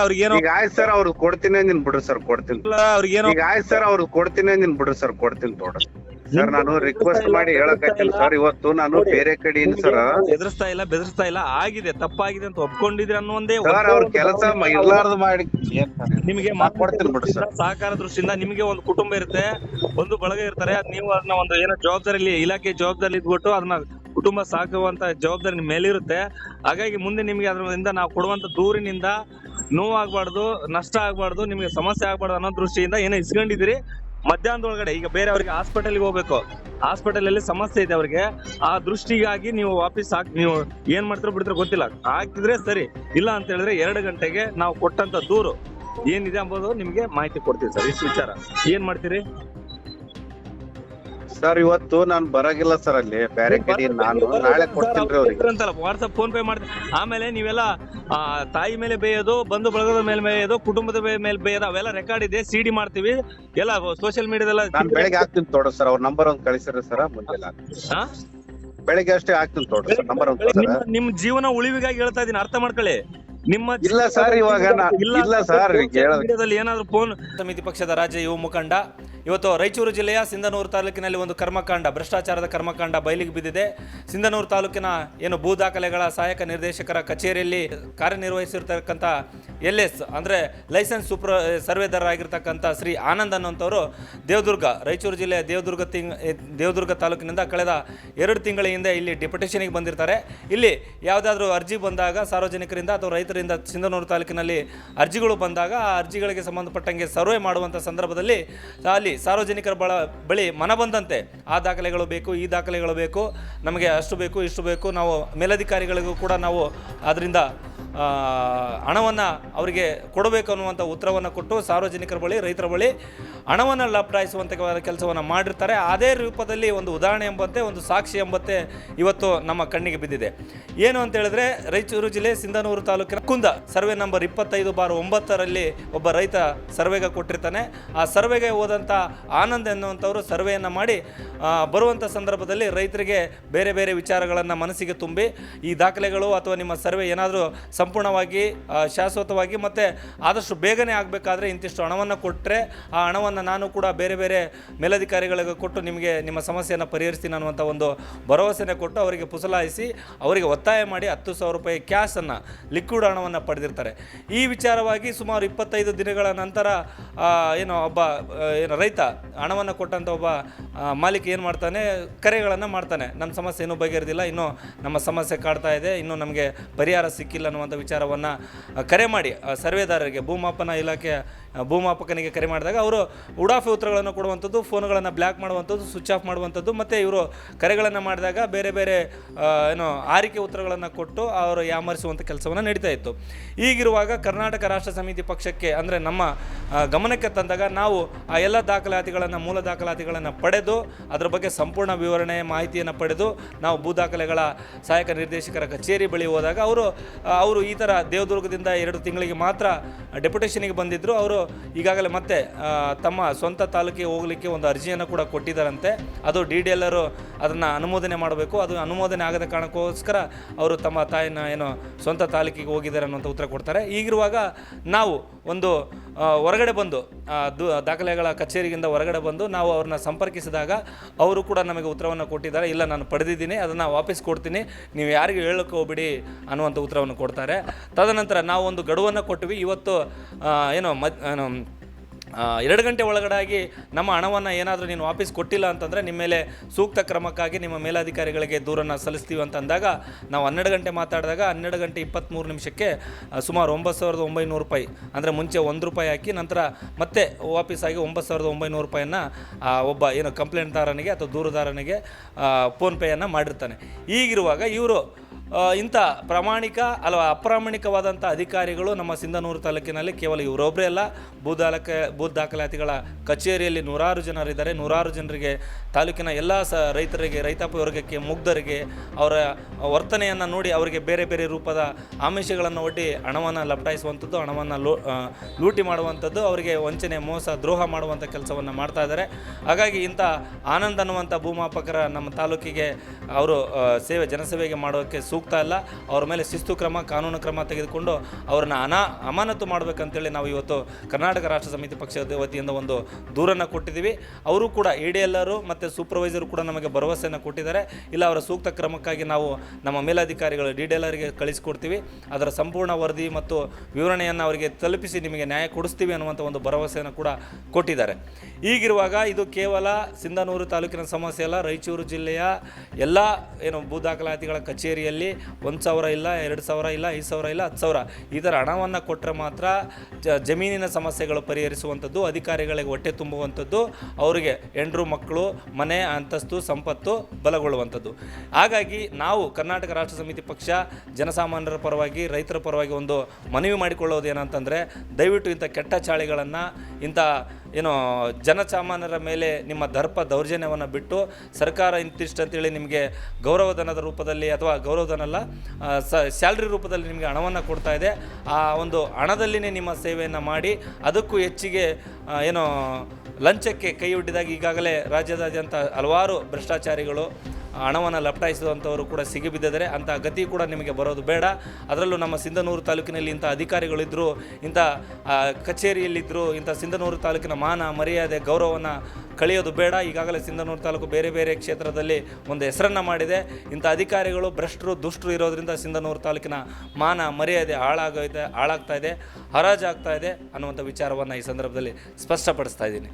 ಅವ್ರಿಗೇನೋ ಈಗ ಆಯ್ತು ಸರ್ ಅವ್ರಿಗೆ ಕೊಡ್ತೀನಿ ಅಂದಿನ್ ಬಿಡ್ರಿ ಸರ್ ಕೊಡ್ತೀನಿ. ಅವ್ರಿಗೇನೋ ಈಗ ಆಯ್ತು ಸರ್ ಅವ್ರಿಗೆ ಕೊಡ್ತೀನಿ ಅಂದಿನ್ ಬಿಡ್ರಿ ಸರ್ ಕೊಡ್ತೀನಿ ತೋಡ್ರಿ. ಸರ್ ನಾನು ರಿಕ್ವೆಸ್ಟ್ ಮಾಡಿ ಹೇಳಕತ್ತಿಲ್ಲ ಸರ್ ಇವತ್ತು ನಾನು ಬೇರೆ ಕಡೆಯಿಂದ ಸರ್. ಎದುರಿಸ್ತಾ ಇಲ್ಲ ಬೆದರಿಸ್ತಾ ಇಲ್ಲ ಆಗಿದೆ ತಪ್ಪಾಗಿದೆ ಅಂತ ಒಪ್ಕೊಂಡಿದ್ರೆ ಅನ್ನೋ ಒಂದೇ ಸರ್ ಅವ್ರ ಕೆಲಸ ಇರ್ಲಾರ್ದು ಮಾಡಿ ನಿಮಗೆ ಕೊಡ್ತೀನಿ ಬಿಡ್ರಿ ಸರ್. ಸಹಕಾರ ದೃಷ್ಟಿಯಿಂದ ನಿಮಗೆ ಒಂದು ಕುಟುಂಬ ಇರುತ್ತೆ ಒಂದು ಬಳಗ ಇರ್ತಾರೆ ಅದ್ ನೀವು ಅದನ್ನ ಒಂದು ಏನೋ ಜವಾಬ್ದಾರಿ ಇಲಾಖೆ ಜವಾಬ್ದಾರಿ ಇದ್ಬಿಟ್ಟು ಅದನ್ನ ಕುಟುಂಬ ಸಾಕುವಂತ ಜವಾಬ್ದಾರಿ ನಿಮ್ಮ ಮೇಲಿರುತ್ತೆ. ಹಾಗಾಗಿ ಮುಂದೆ ನಿಮಗೆ ಅದರಿಂದ ನಾವು ಕೊಡುವಂತ ದೂರಿನಿಂದ ನೋವಾಗಬಾರ್ದು, ನಷ್ಟ ಆಗ್ಬಾರ್ದು, ನಿಮಗೆ ಸಮಸ್ಯೆ ಆಗಬಾರ್ದು ಅನ್ನೋ ದೃಷ್ಟಿಯಿಂದ ಏನೋ ಇಸ್ಕೊಂಡಿದ್ದೀರಿ. ಮಧ್ಯಾಹ್ನದೊಳಗಡೆ ಈಗ ಬೇರೆ ಅವ್ರಿಗೆ ಹಾಸ್ಪಿಟಲ್ಗೆ ಹೋಗ್ಬೇಕು. ಹಾಸ್ಪಿಟಲ್ ಅಲ್ಲಿ ಸಮಸ್ಯೆ ಇದೆ ಅವ್ರಿಗೆ. ಆ ದೃಷ್ಟಿಗಾಗಿ ನೀವು ವಾಪಸ್ ಹಾಕಿ, ನೀವು ಏನ್ ಮಾಡ್ತೀರೋ ಬಿಡ್ತೀರೋ ಗೊತ್ತಿಲ್ಲ. ಹಾಕಿದ್ರೆ ಸರಿ, ಇಲ್ಲ ಅಂತ ಹೇಳಿದ್ರೆ ಎರಡು ಗಂಟೆಗೆ ನಾವು ಕೊಟ್ಟಂತ ದೂರು ಏನಿದೆ ಅಂಬೋದು ನಿಮಗೆ ಮಾಹಿತಿ ಕೊಡ್ತೀವಿ ಸರ್, ಇಷ್ಟು ವಿಚಾರ. ಏನ್ ಮಾಡ್ತೀರಿ? ಸರ್ ಇವತ್ತು ನಾನು ಬರಾಗಿಲ್ಲ ಸರ್ ಅಲ್ಲಿ. ಬೇರೆ ಕಡೆ ನಾನು ನಾಳೆ ಕೊಡ್ತೀನಿ ಅವ್ರಿಗೆ. ಅಂತಲ್ಲ ವಾಟ್ಸಪ್ ಫೋನ್ ಪೇ ಮಾಡ್ತೀನಿ ಆಮೇಲೆ ನೀವೆಲ್ಲ ಆ, ತಾಯಿ ಮೇಲೆ ಬೇಯೋದು ಬಂಧು ಬಳಗದ ಮೇಲೆ ಬೇಯೋದು ಕುಟುಂಬದ ಮೇಲೆ ಬೇಯೋದು ಅವೆಲ್ಲ ರೆಕಾರ್ಡ್ ಇದೆ ಸಿಡಿ ಮಾಡ್ತೀವಿ. ಎಲ್ಲ ಸೋಷಿಯಲ್ ಮೀಡಿಯಾದೆಲ್ಲ ನಾನ್ ಬೆಳಿಗ್ಗೆ ಹಾಕ್ತೀನಿ ತೋಡ ಸರ್ ಅವ್ರ ನಂಬರ್ ಒಂದ್ ಕಳಿಸಿರಿ ಸರ್ ಮುಂಜಾನೆ ಹಾಕ್ತೀನಿ. ಹಾ? ಬೆಳಿಗ್ಗೆ ಅಷ್ಟೇ ಹಾಕ್ತೀನಿ ತೋಡ ಸರ್ ನಂಬರ್ ಒಂದ್ ನಿಮ್ಮ ನಿಮ್ ಜೀವನ ಉಳಿವಿಗಾಗಿ ಹೇಳ್ತಾ ಇದೀನಿ ಅರ್ಥ ಮಾಡ್ಕೊಳ್ಳಿ. ನಿಮ್ಮ ಇಲ್ಲ ಸರ್ ಇವಾಗ ನಾ- ಇಲ್ಲ ಸರ್ ಮೀಡಿಯಾದಲ್ಲಿ ಏನಾದ್ರು ಫೋನ್ ಸಮಿತಿ ಪಕ್ಷದ ರಾಜ್ಯ ಯುವ ಮುಖಂಡ ಇವತ್ತು ರಾಯಚೂರು ಜಿಲ್ಲೆಯ ಸಿಂಧನೂರು ತಾಲೂಕಿನಲ್ಲಿ ಒಂದು ಕರ್ಮಕಾಂಡ, ಭ್ರಷ್ಟಾಚಾರದ ಕರ್ಮಕಾಂಡ ಬಯಲಿಗೆ ಬಿದ್ದಿದೆ. ಸಿಂಧನೂರು ತಾಲೂಕಿನ ಏನು ಭೂ ದಾಖಲೆಗಳ ಸಹಾಯಕ ನಿರ್ದೇಶಕರ ಕಚೇರಿಯಲ್ಲಿ ಕಾರ್ಯನಿರ್ವಹಿಸಿರ್ತಕ್ಕಂಥ ಎಲ್ ಎಸ್, ಅಂದರೆ ಲೈಸೆನ್ಸ್ ಸೂಪರ್ ಸರ್ವೇದಾರ ಆಗಿರ್ತಕ್ಕಂಥ ಶ್ರೀ ಆನಂದ್ ಅನ್ನುವಂಥವರು ದೇವದುರ್ಗ, ರಾಯಚೂರು ಜಿಲ್ಲೆಯ ದೇವದುರ್ಗ ತಿಂಗ್ ದೇವದುರ್ಗ ತಾಲೂಕಿನಿಂದ ಕಳೆದ ಎರಡು ತಿಂಗಳ ಹಿಂದೆ ಇಲ್ಲಿ ಡೆಪ್ಯುಟೇಷನಿಗೆ ಬಂದಿರ್ತಾರೆ. ಇಲ್ಲಿ ಯಾವುದಾದ್ರೂ ಅರ್ಜಿ ಬಂದಾಗ ಸಾರ್ವಜನಿಕರಿಂದ ಅಥವಾ ರೈತರಿಂದ ಸಿಂಧನೂರು ತಾಲೂಕಿನಲ್ಲಿ ಅರ್ಜಿಗಳು ಬಂದಾಗ ಆ ಅರ್ಜಿಗಳಿಗೆ ಸಂಬಂಧಪಟ್ಟಂಗೆ ಸರ್ವೆ ಮಾಡುವಂಥ ಸಂದರ್ಭದಲ್ಲಿ ಅಲ್ಲಿ ಸಾರ್ವಜನಿಕರ ಬಳ ಬಳಿ ಮನ ಬಂದಂತೆ, ಆ ದಾಖಲೆಗಳು ಬೇಕು, ಈ ದಾಖಲೆಗಳು ಬೇಕು, ನಮಗೆ ಅಷ್ಟು ಬೇಕು, ಇಷ್ಟು ಬೇಕು, ನಾವು ಮೇಲಧಿಕಾರಿಗಳಿಗೂ ಕೂಡ ನಾವು ಅದರಿಂದ ಹಣವನ್ನು ಅವರಿಗೆ ಕೊಡಬೇಕು ಅನ್ನುವಂಥ ಉತ್ತರವನ್ನು ಕೊಟ್ಟು ಸಾರ್ವಜನಿಕರ ಬಳಿ, ರೈತರ ಬಳಿ ಹಣವನ್ನು ಲಪಟಾಯಿಸುವಂಥ ಕೆಲಸವನ್ನು ಮಾಡಿರ್ತಾರೆ. ಅದೇ ರೂಪದಲ್ಲಿ ಒಂದು ಉದಾಹರಣೆ ಎಂಬಂತೆ, ಒಂದು ಸಾಕ್ಷಿ ಎಂಬಂತೆ ಇವತ್ತು ನಮ್ಮ ಕಣ್ಣಿಗೆ ಬಿದ್ದಿದೆ. ಏನು ಅಂತ ಹೇಳಿದ್ರೆ, ರಾಯಚೂರು ಜಿಲ್ಲೆ ಸಿಂಧನೂರು ತಾಲೂಕಿನ ಕುಂದ ಸರ್ವೆ ನಂಬರ್ ಇಪ್ಪತ್ತೈದು ಬಾರ್ ಒಂಬತ್ತರಲ್ಲಿ ಒಬ್ಬ ರೈತ ಸರ್ವೆಗೆ ಕೊಟ್ಟಿರ್ತಾನೆ. ಆ ಸರ್ವೆಗೆ ಹೋದಂಥ ಆನಂದ್ ಎನ್ನುವಂಥವರು ಸರ್ವೆಯನ್ನು ಮಾಡಿ ಬರುವಂಥ ಸಂದರ್ಭದಲ್ಲಿ ರೈತರಿಗೆ ಬೇರೆ ಬೇರೆ ವಿಚಾರಗಳನ್ನು ಮನಸ್ಸಿಗೆ ತುಂಬಿ, ಈ ದಾಖಲೆಗಳು ಅಥವಾ ನಿಮ್ಮ ಸರ್ವೆ ಏನಾದರೂ ಸಂಪೂರ್ಣವಾಗಿ ಶಾಶ್ವತವಾಗಿ ಮತ್ತು ಆದಷ್ಟು ಬೇಗನೆ ಆಗಬೇಕಾದ್ರೆ ಇಂತಿಷ್ಟು ಹಣವನ್ನು ಕೊಟ್ಟರೆ ಆ ಹಣವನ್ನು ನಾನು ಕೂಡ ಬೇರೆ ಬೇರೆ ಮೇಲಧಿಕಾರಿಗಳಿಗೆ ಕೊಟ್ಟು ನಿಮಗೆ ನಿಮ್ಮ ಸಮಸ್ಯೆಯನ್ನು ಪರಿಹರಿಸ್ತೀನಿ ಅನ್ನುವಂಥ ಒಂದು ಭರವಸೆನ ಕೊಟ್ಟು ಅವರಿಗೆ ಪುಸಲಾಯಿಸಿ ಅವರಿಗೆ ಒತ್ತಾಯ ಮಾಡಿ ಹತ್ತು ಸಾವಿರ ರೂಪಾಯಿ ಕ್ಯಾಶನ್ನು ಲಿಕ್ವಿಡ್ ಹಣವನ್ನು ಪಡೆದಿರ್ತಾರೆ. ಈ ವಿಚಾರವಾಗಿ ಸುಮಾರು ಇಪ್ಪತ್ತೈದು ದಿನಗಳ ನಂತರ ಏನು ಒಬ್ಬ ಏನು ರೈತ ಹಣವನ್ನು ಕೊಟ್ಟಂಥ ಒಬ್ಬ ಮಾಲೀಕ ಏನು ಮಾಡ್ತಾನೆ, ಕರೆಗಳನ್ನು ಮಾಡ್ತಾನೆ. ನಮ್ಮ ಸಮಸ್ಯೆ ಇನ್ನೂ ಬಗೆಹರಿದಿಲ್ಲ, ಇನ್ನೂ ನಮ್ಮ ಸಮಸ್ಯೆ ಕಾಡ್ತಾ ಇದೆ, ಇನ್ನೂ ನಮಗೆ ಪರಿಹಾರ ಸಿಕ್ಕಿಲ್ಲ ಅನ್ನುವಂಥ ವಿಚಾರವನ್ನು ಕರೆ ಮಾಡಿ. ಸರ್ವೇದಾರರಿಗೆ ಭೂಮಾಪನ ಇಲಾಖೆ ಆ, ಭೂಮಾಪಕನಿಗೆ ಕರೆ ಮಾಡಿದಾಗ ಅವರು ಉಡಾಫೆ ಉತ್ತರಗಳನ್ನು ಕೊಡುವಂಥದ್ದು, ಫೋನ್ಗಳನ್ನು ಬ್ಲ್ಯಾಕ್ ಮಾಡುವಂಥದ್ದು, ಸ್ವಿಚ್ ಆಫ್ ಮಾಡುವಂಥದ್ದು, ಮತ್ತು ಇವರು ಕರೆಗಳನ್ನು ಮಾಡಿದಾಗ ಬೇರೆ ಬೇರೆ ಏನು ಆರಿಕೆ ಉತ್ತರಗಳನ್ನು ಕೊಟ್ಟು ಅವರು ಯಾಮರಿಸುವಂಥ ಕೆಲಸವನ್ನು ನಡೀತಾ ಇತ್ತು. ಈಗಿರುವಾಗ ಕರ್ನಾಟಕ ರಾಷ್ಟ್ರ ಸಮಿತಿ ಪಕ್ಷಕ್ಕೆ ಅಂದರೆ ನಮ್ಮ ಗಮನಕ್ಕೆ ತಂದಾಗ ನಾವು ಆ ಎಲ್ಲ ದಾಖಲಾತಿಗಳನ್ನು, ಮೂಲ ದಾಖಲಾತಿಗಳನ್ನು ಪಡೆದು ಅದರ ಬಗ್ಗೆ ಸಂಪೂರ್ಣ ವಿವರಣೆ, ಮಾಹಿತಿಯನ್ನು ಪಡೆದು ನಾವು ಭೂ ದಾಖಲೆಗಳ ಸಹಾಯಕ ನಿರ್ದೇಶಕರ ಕಚೇರಿ ಬಳಿ ಹೋದಾಗ ಅವರು ಅವರು ಈ ಥರ ದೇವದುರ್ಗದಿಂದ ಎರಡು ತಿಂಗಳಿಗೆ ಮಾತ್ರ ಡೆಪ್ಯುಟೇಷನಿಗೆ ಬಂದಿದ್ದರು ಅವರು ಈಗಾಗಲೇ ಮತ್ತೆ ತಮ್ಮ ಸ್ವಂತ ತಾಲೂಕಿಗೆ ಹೋಗಲಿಕ್ಕೆ ಒಂದು ಅರ್ಜಿಯನ್ನು ಕೂಡ ಕೊಟ್ಟಿದ್ದಾರಂತೆ. ಅದು ಡಿ ಡಿ ಎಲ್ಲರು ಅದನ್ನು ಅನುಮೋದನೆ ಮಾಡಬೇಕು. ಅದು ಅನುಮೋದನೆ ಆಗದ ಕಾರಣಕ್ಕೋಸ್ಕರ ಅವರು ತಮ್ಮ ತಾಯಿನ ಏನು ಸ್ವಂತ ತಾಲೂಕಿಗೆ ಹೋಗಿದ್ದಾರೆ ಅನ್ನೋಂಥ ಉತ್ತರ ಕೊಡ್ತಾರೆ. ಈಗಿರುವಾಗ ನಾವು ಒಂದು ಹೊರಗಡೆ ಬಂದು ದಾಖಲೆಗಳ ಕಚೇರಿಗಿಂದ ಹೊರಗಡೆ ಬಂದು ನಾವು ಅವ್ರನ್ನ ಸಂಪರ್ಕಿಸಿದಾಗ ಅವರು ಕೂಡ ನಮಗೆ ಉತ್ತರವನ್ನು ಕೊಟ್ಟಿದ್ದಾರೆ. ಇಲ್ಲ, ನಾನು ಪಡೆದಿದ್ದೀನಿ, ಅದನ್ನು ವಾಪಸ್ ಕೊಡ್ತೀನಿ. ನೀವು ಯಾರಿಗೂ ಹೇಳಕ್ಕೆ ಹೋಗ್ಬಿಡಿ ಅನ್ನುವಂಥ ಉತ್ತರವನ್ನು ಕೊಡ್ತಾರೆ. ತದನಂತರ ನಾವು ಒಂದು ಗಡುವನ್ನು ಕೊಟ್ವಿ. ಇವತ್ತು ಏನು ಮದ್ ಏನು ಎರಡು ಗಂಟೆ ಒಳಗಡೆಯಾಗಿ ನಮ್ಮ ಹಣವನ್ನು ಏನಾದರೂ ನೀನು ವಾಪಸ್ ಕೊಟ್ಟಿಲ್ಲ ಅಂತಂದರೆ ನಿಮ್ಮ ಮೇಲೆ ಸೂಕ್ತ ಕ್ರಮಕ್ಕಾಗಿ ನಿಮ್ಮ ಮೇಲಾಧಿಕಾರಿಗಳಿಗೆ ದೂರನ್ನು ಸಲ್ಲಿಸ್ತೀವಿ ಅಂತಂದಾಗ ನಾವು ಹನ್ನೆರಡು ಗಂಟೆ ಮಾತಾಡಿದಾಗ ಹನ್ನೆರಡು ಗಂಟೆ ಇಪ್ಪತ್ತ್ಮೂರು ನಿಮಿಷಕ್ಕೆ ಸುಮಾರು ಒಂಬತ್ತು ಸಾವಿರದ ಒಂಬೈನೂರು ರೂಪಾಯಿ, ಅಂದರೆ ಮುಂಚೆ ಒಂದು ರೂಪಾಯಿ ಹಾಕಿ ನಂತರ ಮತ್ತೆ ವಾಪಸ್ಸಾಗಿ ಒಂಬತ್ತು ಸಾವಿರದ ಒಂಬೈನೂರು ರೂಪಾಯಿಯನ್ನು ಒಬ್ಬ ಏನು ಕಂಪ್ಲೇಂಟ್ದಾರನಿಗೆ ಅಥವಾ ದೂರದಾರನಿಗೆ ಫೋನ್ಪೇಯನ್ನು ಮಾಡಿರ್ತಾನೆ. ಈಗಿರುವಾಗ ಇವರು ಇಂಥ ಪ್ರಾಮಾಣಿಕ ಅಥವಾ ಅಪ್ರಾಮಾಣಿಕವಾದಂಥ ಅಧಿಕಾರಿಗಳು ನಮ್ಮ ಸಿಂಧನೂರು ತಾಲೂಕಿನಲ್ಲಿ ಕೇವಲ ಇವರೊಬ್ಬರೇ ಅಲ್ಲ ಭೂ ದಾಖಲೆ ಭೂ ದಾಖಲಾತಿಗಳ ಕಚೇರಿಯಲ್ಲಿ ನೂರಾರು ಜನರಿದ್ದಾರೆ ನೂರಾರು ಜನರಿಗೆ ತಾಲೂಕಿನ ಎಲ್ಲ ಸ, ರೈತರಿಗೆ, ರೈತಾಪಿ ವರ್ಗಕ್ಕೆ, ಮುಗ್ಧರಿಗೆ ಅವರ ವರ್ತನೆಯನ್ನು ನೋಡಿ ಅವರಿಗೆ ಬೇರೆ ಬೇರೆ ರೂಪದ ಆಮಿಷಗಳನ್ನು ಒಡ್ಡಿ ಹಣವನ್ನು ಲಪಟಾಯಿಸುವಂಥದ್ದು, ಹಣವನ್ನು ಲೂ ಲೂಟಿ ಮಾಡುವಂಥದ್ದು, ಅವರಿಗೆ ವಂಚನೆ, ಮೋಸ, ದ್ರೋಹ ಮಾಡುವಂಥ ಕೆಲಸವನ್ನು ಮಾಡ್ತಾ ಇದ್ದಾರೆ. ಹಾಗಾಗಿ ಇಂಥ ಆನಂದ್ ಅನ್ನುವಂಥ ಭೂಮಾಪಕರ ನಮ್ಮ ತಾಲೂಕಿಗೆ ಅವರು ಸೇವೆ, ಜನಸೇವೆಗೆ ಮಾಡೋಕ್ಕೆ ಸೂಕ್ತ ಅಲ್ಲ. ಅವ್ರ ಮೇಲೆ ಶಿಸ್ತು ಕ್ರಮ, ಕಾನೂನು ಕ್ರಮ ತೆಗೆದುಕೊಂಡು ಅವ್ರನ್ನ ಅನಾ, ಅಮಾನತು ಮಾಡಬೇಕಂತೇಳಿ ನಾವು ಇವತ್ತು ಕರ್ನಾಟಕ ರಾಷ್ಟ್ರ ಸಮಿತಿ ಪಕ್ಷದ ವತಿಯಿಂದ ಒಂದು ದೂರನ್ನು ಕೊಟ್ಟಿದ್ದೀವಿ. ಅವರು ಕೂಡ ಇ ಡಿ ಎಲ್ಲರು ಮತ್ತು ಸೂಪರ್ವೈಸರು ಕೂಡ ನಮಗೆ ಭರವಸೆಯನ್ನು ಕೊಟ್ಟಿದ್ದಾರೆ. ಇಲ್ಲ, ಅವರ ಸೂಕ್ತ ಕ್ರಮಕ್ಕಾಗಿ ನಾವು ನಮ್ಮ ಮೇಲಾಧಿಕಾರಿಗಳು ಡಿ ಡಿ ಎಲ್ಲರಿಗೆ ಕಳಿಸಿಕೊಡ್ತೀವಿ. ಅದರ ಸಂಪೂರ್ಣ ವರದಿ ಮತ್ತು ವಿವರಣೆಯನ್ನು ಅವರಿಗೆ ತಲುಪಿಸಿ ನಿಮಗೆ ನ್ಯಾಯ ಕೊಡಿಸ್ತೀವಿ ಅನ್ನುವಂಥ ಒಂದು ಭರವಸೆಯನ್ನು ಕೂಡ ಕೊಟ್ಟಿದ್ದಾರೆ. ಈಗಿರುವಾಗ ಇದು ಕೇವಲ ಸಿಂಧನೂರು ತಾಲೂಕಿನ ಸಮಸ್ಯೆ ಅಲ್ಲ. ರಾಯಚೂರು ಜಿಲ್ಲೆಯ ಎಲ್ಲ ಏನು ಭೂ ದಾಖಲಾತಿಗಳ ಕಚೇರಿಯಲ್ಲಿ ಒಂದು ಸಾವಿರ ಇಲ್ಲ, ಎರಡು ಸಾವಿರ ಇಲ್ಲ, ಐದು ಸಾವಿರ ಇಲ್ಲ, ಹತ್ತು ಸಾವಿರ. ಈ ಥರ ಹಣವನ್ನು ಕೊಟ್ಟರೆ ಮಾತ್ರ ಜಮೀನಿನ ಸಮಸ್ಯೆಗಳು ಪರಿಹರಿಸುವಂಥದ್ದು, ಅಧಿಕಾರಿಗಳಿಗೆ ಹೊಟ್ಟೆ ತುಂಬುವಂಥದ್ದು, ಅವರಿಗೆ ಹೆಂಡ್ರು, ಮಕ್ಕಳು, ಮನೆ, ಅಂತಸ್ತು, ಸಂಪತ್ತು ಬಲಗೊಳ್ಳುವಂಥದ್ದು. ಹಾಗಾಗಿ ನಾವು ಕರ್ನಾಟಕ ರಾಷ್ಟ್ರ ಸಮಿತಿ ಪಕ್ಷ ಜನಸಾಮಾನ್ಯರ ಪರವಾಗಿ, ರೈತರ ಪರವಾಗಿ ಒಂದು ಮನವಿ ಮಾಡಿಕೊಳ್ಳೋದು ಏನಂತಂದರೆ ದಯವಿಟ್ಟು ಇಂಥ ಕೆಟ್ಟ ಚಾಳಿಗಳನ್ನು, ಇಂಥ ಏನು ಜನಸಾಮಾನ್ಯರ ಮೇಲೆ ನಿಮ್ಮ ದರ್ಪ ದೌರ್ಜನ್ಯವನ್ನು ಬಿಟ್ಟು ಸರ್ಕಾರ ಇಂತಿಷ್ಟು ಅಂತೇಳಿ ನಿಮಗೆ ಗೌರವಧನದ ರೂಪದಲ್ಲಿ ಅಥವಾ ಗೌರವಧನ ಅಲ್ಲ ಸ್ಯಾಲ್ರಿ ರೂಪದಲ್ಲಿ ನಿಮಗೆ ಹಣವನ್ನು ಕೊಡ್ತಾ ಇದೆ. ಆ ಒಂದು ಹಣದಲ್ಲಿನೇ ನಿಮ್ಮ ಸೇವೆಯನ್ನು ಮಾಡಿ ಅದಕ್ಕೂ ಹೆಚ್ಚಿಗೆ ಏನೋ ಲಂಚಕ್ಕೆ ಕೈ ಒಡ್ಡಿದಾಗ ಈಗಾಗಲೇ ರಾಜ್ಯದಾದ್ಯಂತ ಹಲವಾರು ಭ್ರಷ್ಟಾಚಾರಿಗಳು ಹಣವನ್ನು ಲಪಟಾಯಿಸುವಂಥವರು ಕೂಡ ಸಿಗಿಬಿದ್ದಿದ್ದಾರೆ. ಅಂಥ ಗತಿ ಕೂಡ ನಿಮಗೆ ಬರೋದು ಬೇಡ. ಅದರಲ್ಲೂ ನಮ್ಮ ಸಿಂಧನೂರು ತಾಲೂಕಿನಲ್ಲಿ ಇಂಥ ಅಧಿಕಾರಿಗಳಿದ್ದರು ಇಂಥ ಕಚೇರಿಯಲ್ಲಿದ್ದರು ಇಂಥ ಸಿಂಧನೂರು ತಾಲೂಕಿನ ಮಾನ, ಮರ್ಯಾದೆ, ಗೌರವವನ್ನು ಕಳೆಯೋದು ಬೇಡ. ಈಗಾಗಲೇ ಸಿಂಧನೂರು ತಾಲೂಕು ಬೇರೆ ಬೇರೆ ಕ್ಷೇತ್ರದಲ್ಲಿ ಒಂದು ಹೆಸರನ್ನು ಮಾಡಿದೆ. ಇಂಥ ಅಧಿಕಾರಿಗಳು ಭ್ರಷ್ಟರು, ದುಷ್ಟರು ಇರೋದರಿಂದ ಸಿಂಧನೂರು ತಾಲೂಕಿನ ಮಾನ, ಮರ್ಯಾದೆ ಹಾಳಾಗೈತೆ, ಹಾಳಾಗ್ತಾ ಇದೆ, ಹರಾಜಾಗ್ತಾ ಇದೆ ಅನ್ನುವಂಥ ವಿಚಾರವನ್ನು ಈ ಸಂದರ್ಭದಲ್ಲಿ ಸ್ಪಷ್ಟಪಡಿಸ್ತಾ ಇದ್ದೀನಿ.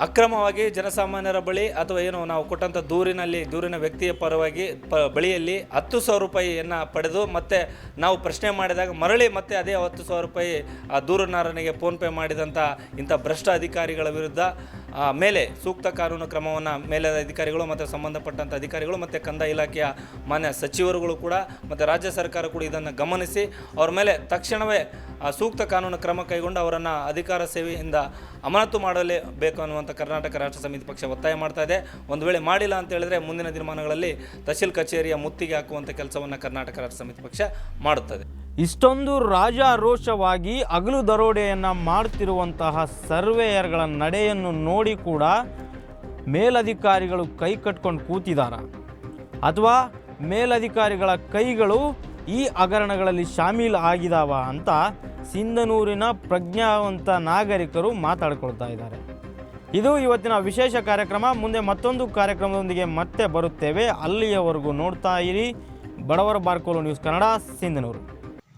ಅಕ್ರಮವಾಗಿ ಜನಸಾಮಾನ್ಯರ ಬಳಿ ಅಥವಾ ಏನು ನಾವು ಕೊಟ್ಟಂಥ ದೂರಿನಲ್ಲಿ, ದೂರಿನ ವ್ಯಕ್ತಿಯ ಪರವಾಗಿ ಪ, ಬಳಿಯಲ್ಲಿ ಹತ್ತು ಸಾವಿರ ರೂಪಾಯಿಯನ್ನು ಪಡೆದು ಮತ್ತೆ ನಾವು ಪ್ರಶ್ನೆ ಮಾಡಿದಾಗ ಮರಳಿ ಮತ್ತೆ ಅದೇ ಹತ್ತು ಸಾವಿರ ರೂಪಾಯಿ ಆ ದೂರನಾರನಿಗೆ ಫೋನ್ಪೇ ಮಾಡಿದಂಥ ಇಂಥ ಭ್ರಷ್ಟ ಅಧಿಕಾರಿಗಳ ವಿರುದ್ಧ ಮೇಲೆ ಸೂಕ್ತ ಕಾನೂನು ಕ್ರಮವನ್ನು ಮೇಲೆ ಅಧಿಕಾರಿಗಳು ಮತ್ತು ಸಂಬಂಧಪಟ್ಟಂಥ ಅಧಿಕಾರಿಗಳು ಮತ್ತು ಕಂದಾಯ ಇಲಾಖೆಯ ಮಾನ್ಯ ಸಚಿವರುಗಳು ಕೂಡ ಮತ್ತು ರಾಜ್ಯ ಸರ್ಕಾರ ಕೂಡ ಇದನ್ನು ಗಮನಿಸಿ ಅವರ ಮೇಲೆ ತಕ್ಷಣವೇ ಸೂಕ್ತ ಕಾನೂನು ಕ್ರಮ ಕೈಗೊಂಡು ಅವರನ್ನು ಅಧಿಕಾರ ಸೇವೆಯಿಂದ ಅಮಾನತು ಮಾಡಲೇಬೇಕು ಅನ್ನುವಂಥ ಕರ್ನಾಟಕ ರಾಷ್ಟ್ರ ಸಮಿತಿ ಪಕ್ಷ ಒತ್ತಾಯ ಮಾಡ್ತಾ ಇದೆ. ಒಂದು ವೇಳೆ ಮಾಡಿಲ್ಲ ಅಂತ ಹೇಳಿದ್ರೆ ಮುಂದಿನ ದಿನಮಾನಗಳಲ್ಲಿ ತಹಶೀಲ್ ಕಚೇರಿಯ ಮುತ್ತಿಗೆ ಹಾಕುವಂಥ ಕೆಲಸವನ್ನು ಕರ್ನಾಟಕ ರಾಷ್ಟ್ರ ಸಮಿತಿ ಪಕ್ಷ ಮಾಡುತ್ತದೆ. ಇಷ್ಟೊಂದು ರಾಜಾರೋಷವಾಗಿ ಅಗಲು ದರೋಡೆಯನ್ನು ಮಾಡ್ತಿರುವಂತಹ ಸರ್ವೇಯರ್ಗಳ ನಡೆಯನ್ನು ನೋಡಿ ಕೂಡ ಮೇಲಧಿಕಾರಿಗಳು ಕೈ ಕಟ್ಕೊಂಡು ಕೂತಿದ್ದಾರೆ ಅಥವಾ ಮೇಲಧಿಕಾರಿಗಳ ಕೈಗಳು ಈ ಹಗರಣಗಳಲ್ಲಿ ಶಾಮೀಲ್ ಆಗಿದಾವ ಅಂತ ಸಿಂಧನೂರಿನ ಪ್ರಜ್ಞಾವಂತ ನಾಗರಿಕರು ಮಾತಾಡ್ಕೊಳ್ತಾ ಇದ್ದಾರೆ. ಇದು ಇವತ್ತಿನ ವಿಶೇಷ ಕಾರ್ಯಕ್ರಮ. ಮುಂದೆ ಮತ್ತೊಂದು ಕಾರ್ಯಕ್ರಮದೊಂದಿಗೆ ಮತ್ತೆ ಬರುತ್ತೇವೆ. ಅಲ್ಲಿಯವರೆಗೂ ನೋಡ್ತಾ ಇರಿ. ಬಡವರ ಬಾರ್ಕೋಲು ನ್ಯೂಸ್ ಕನ್ನಡ, ಸಿಂಧನೂರು.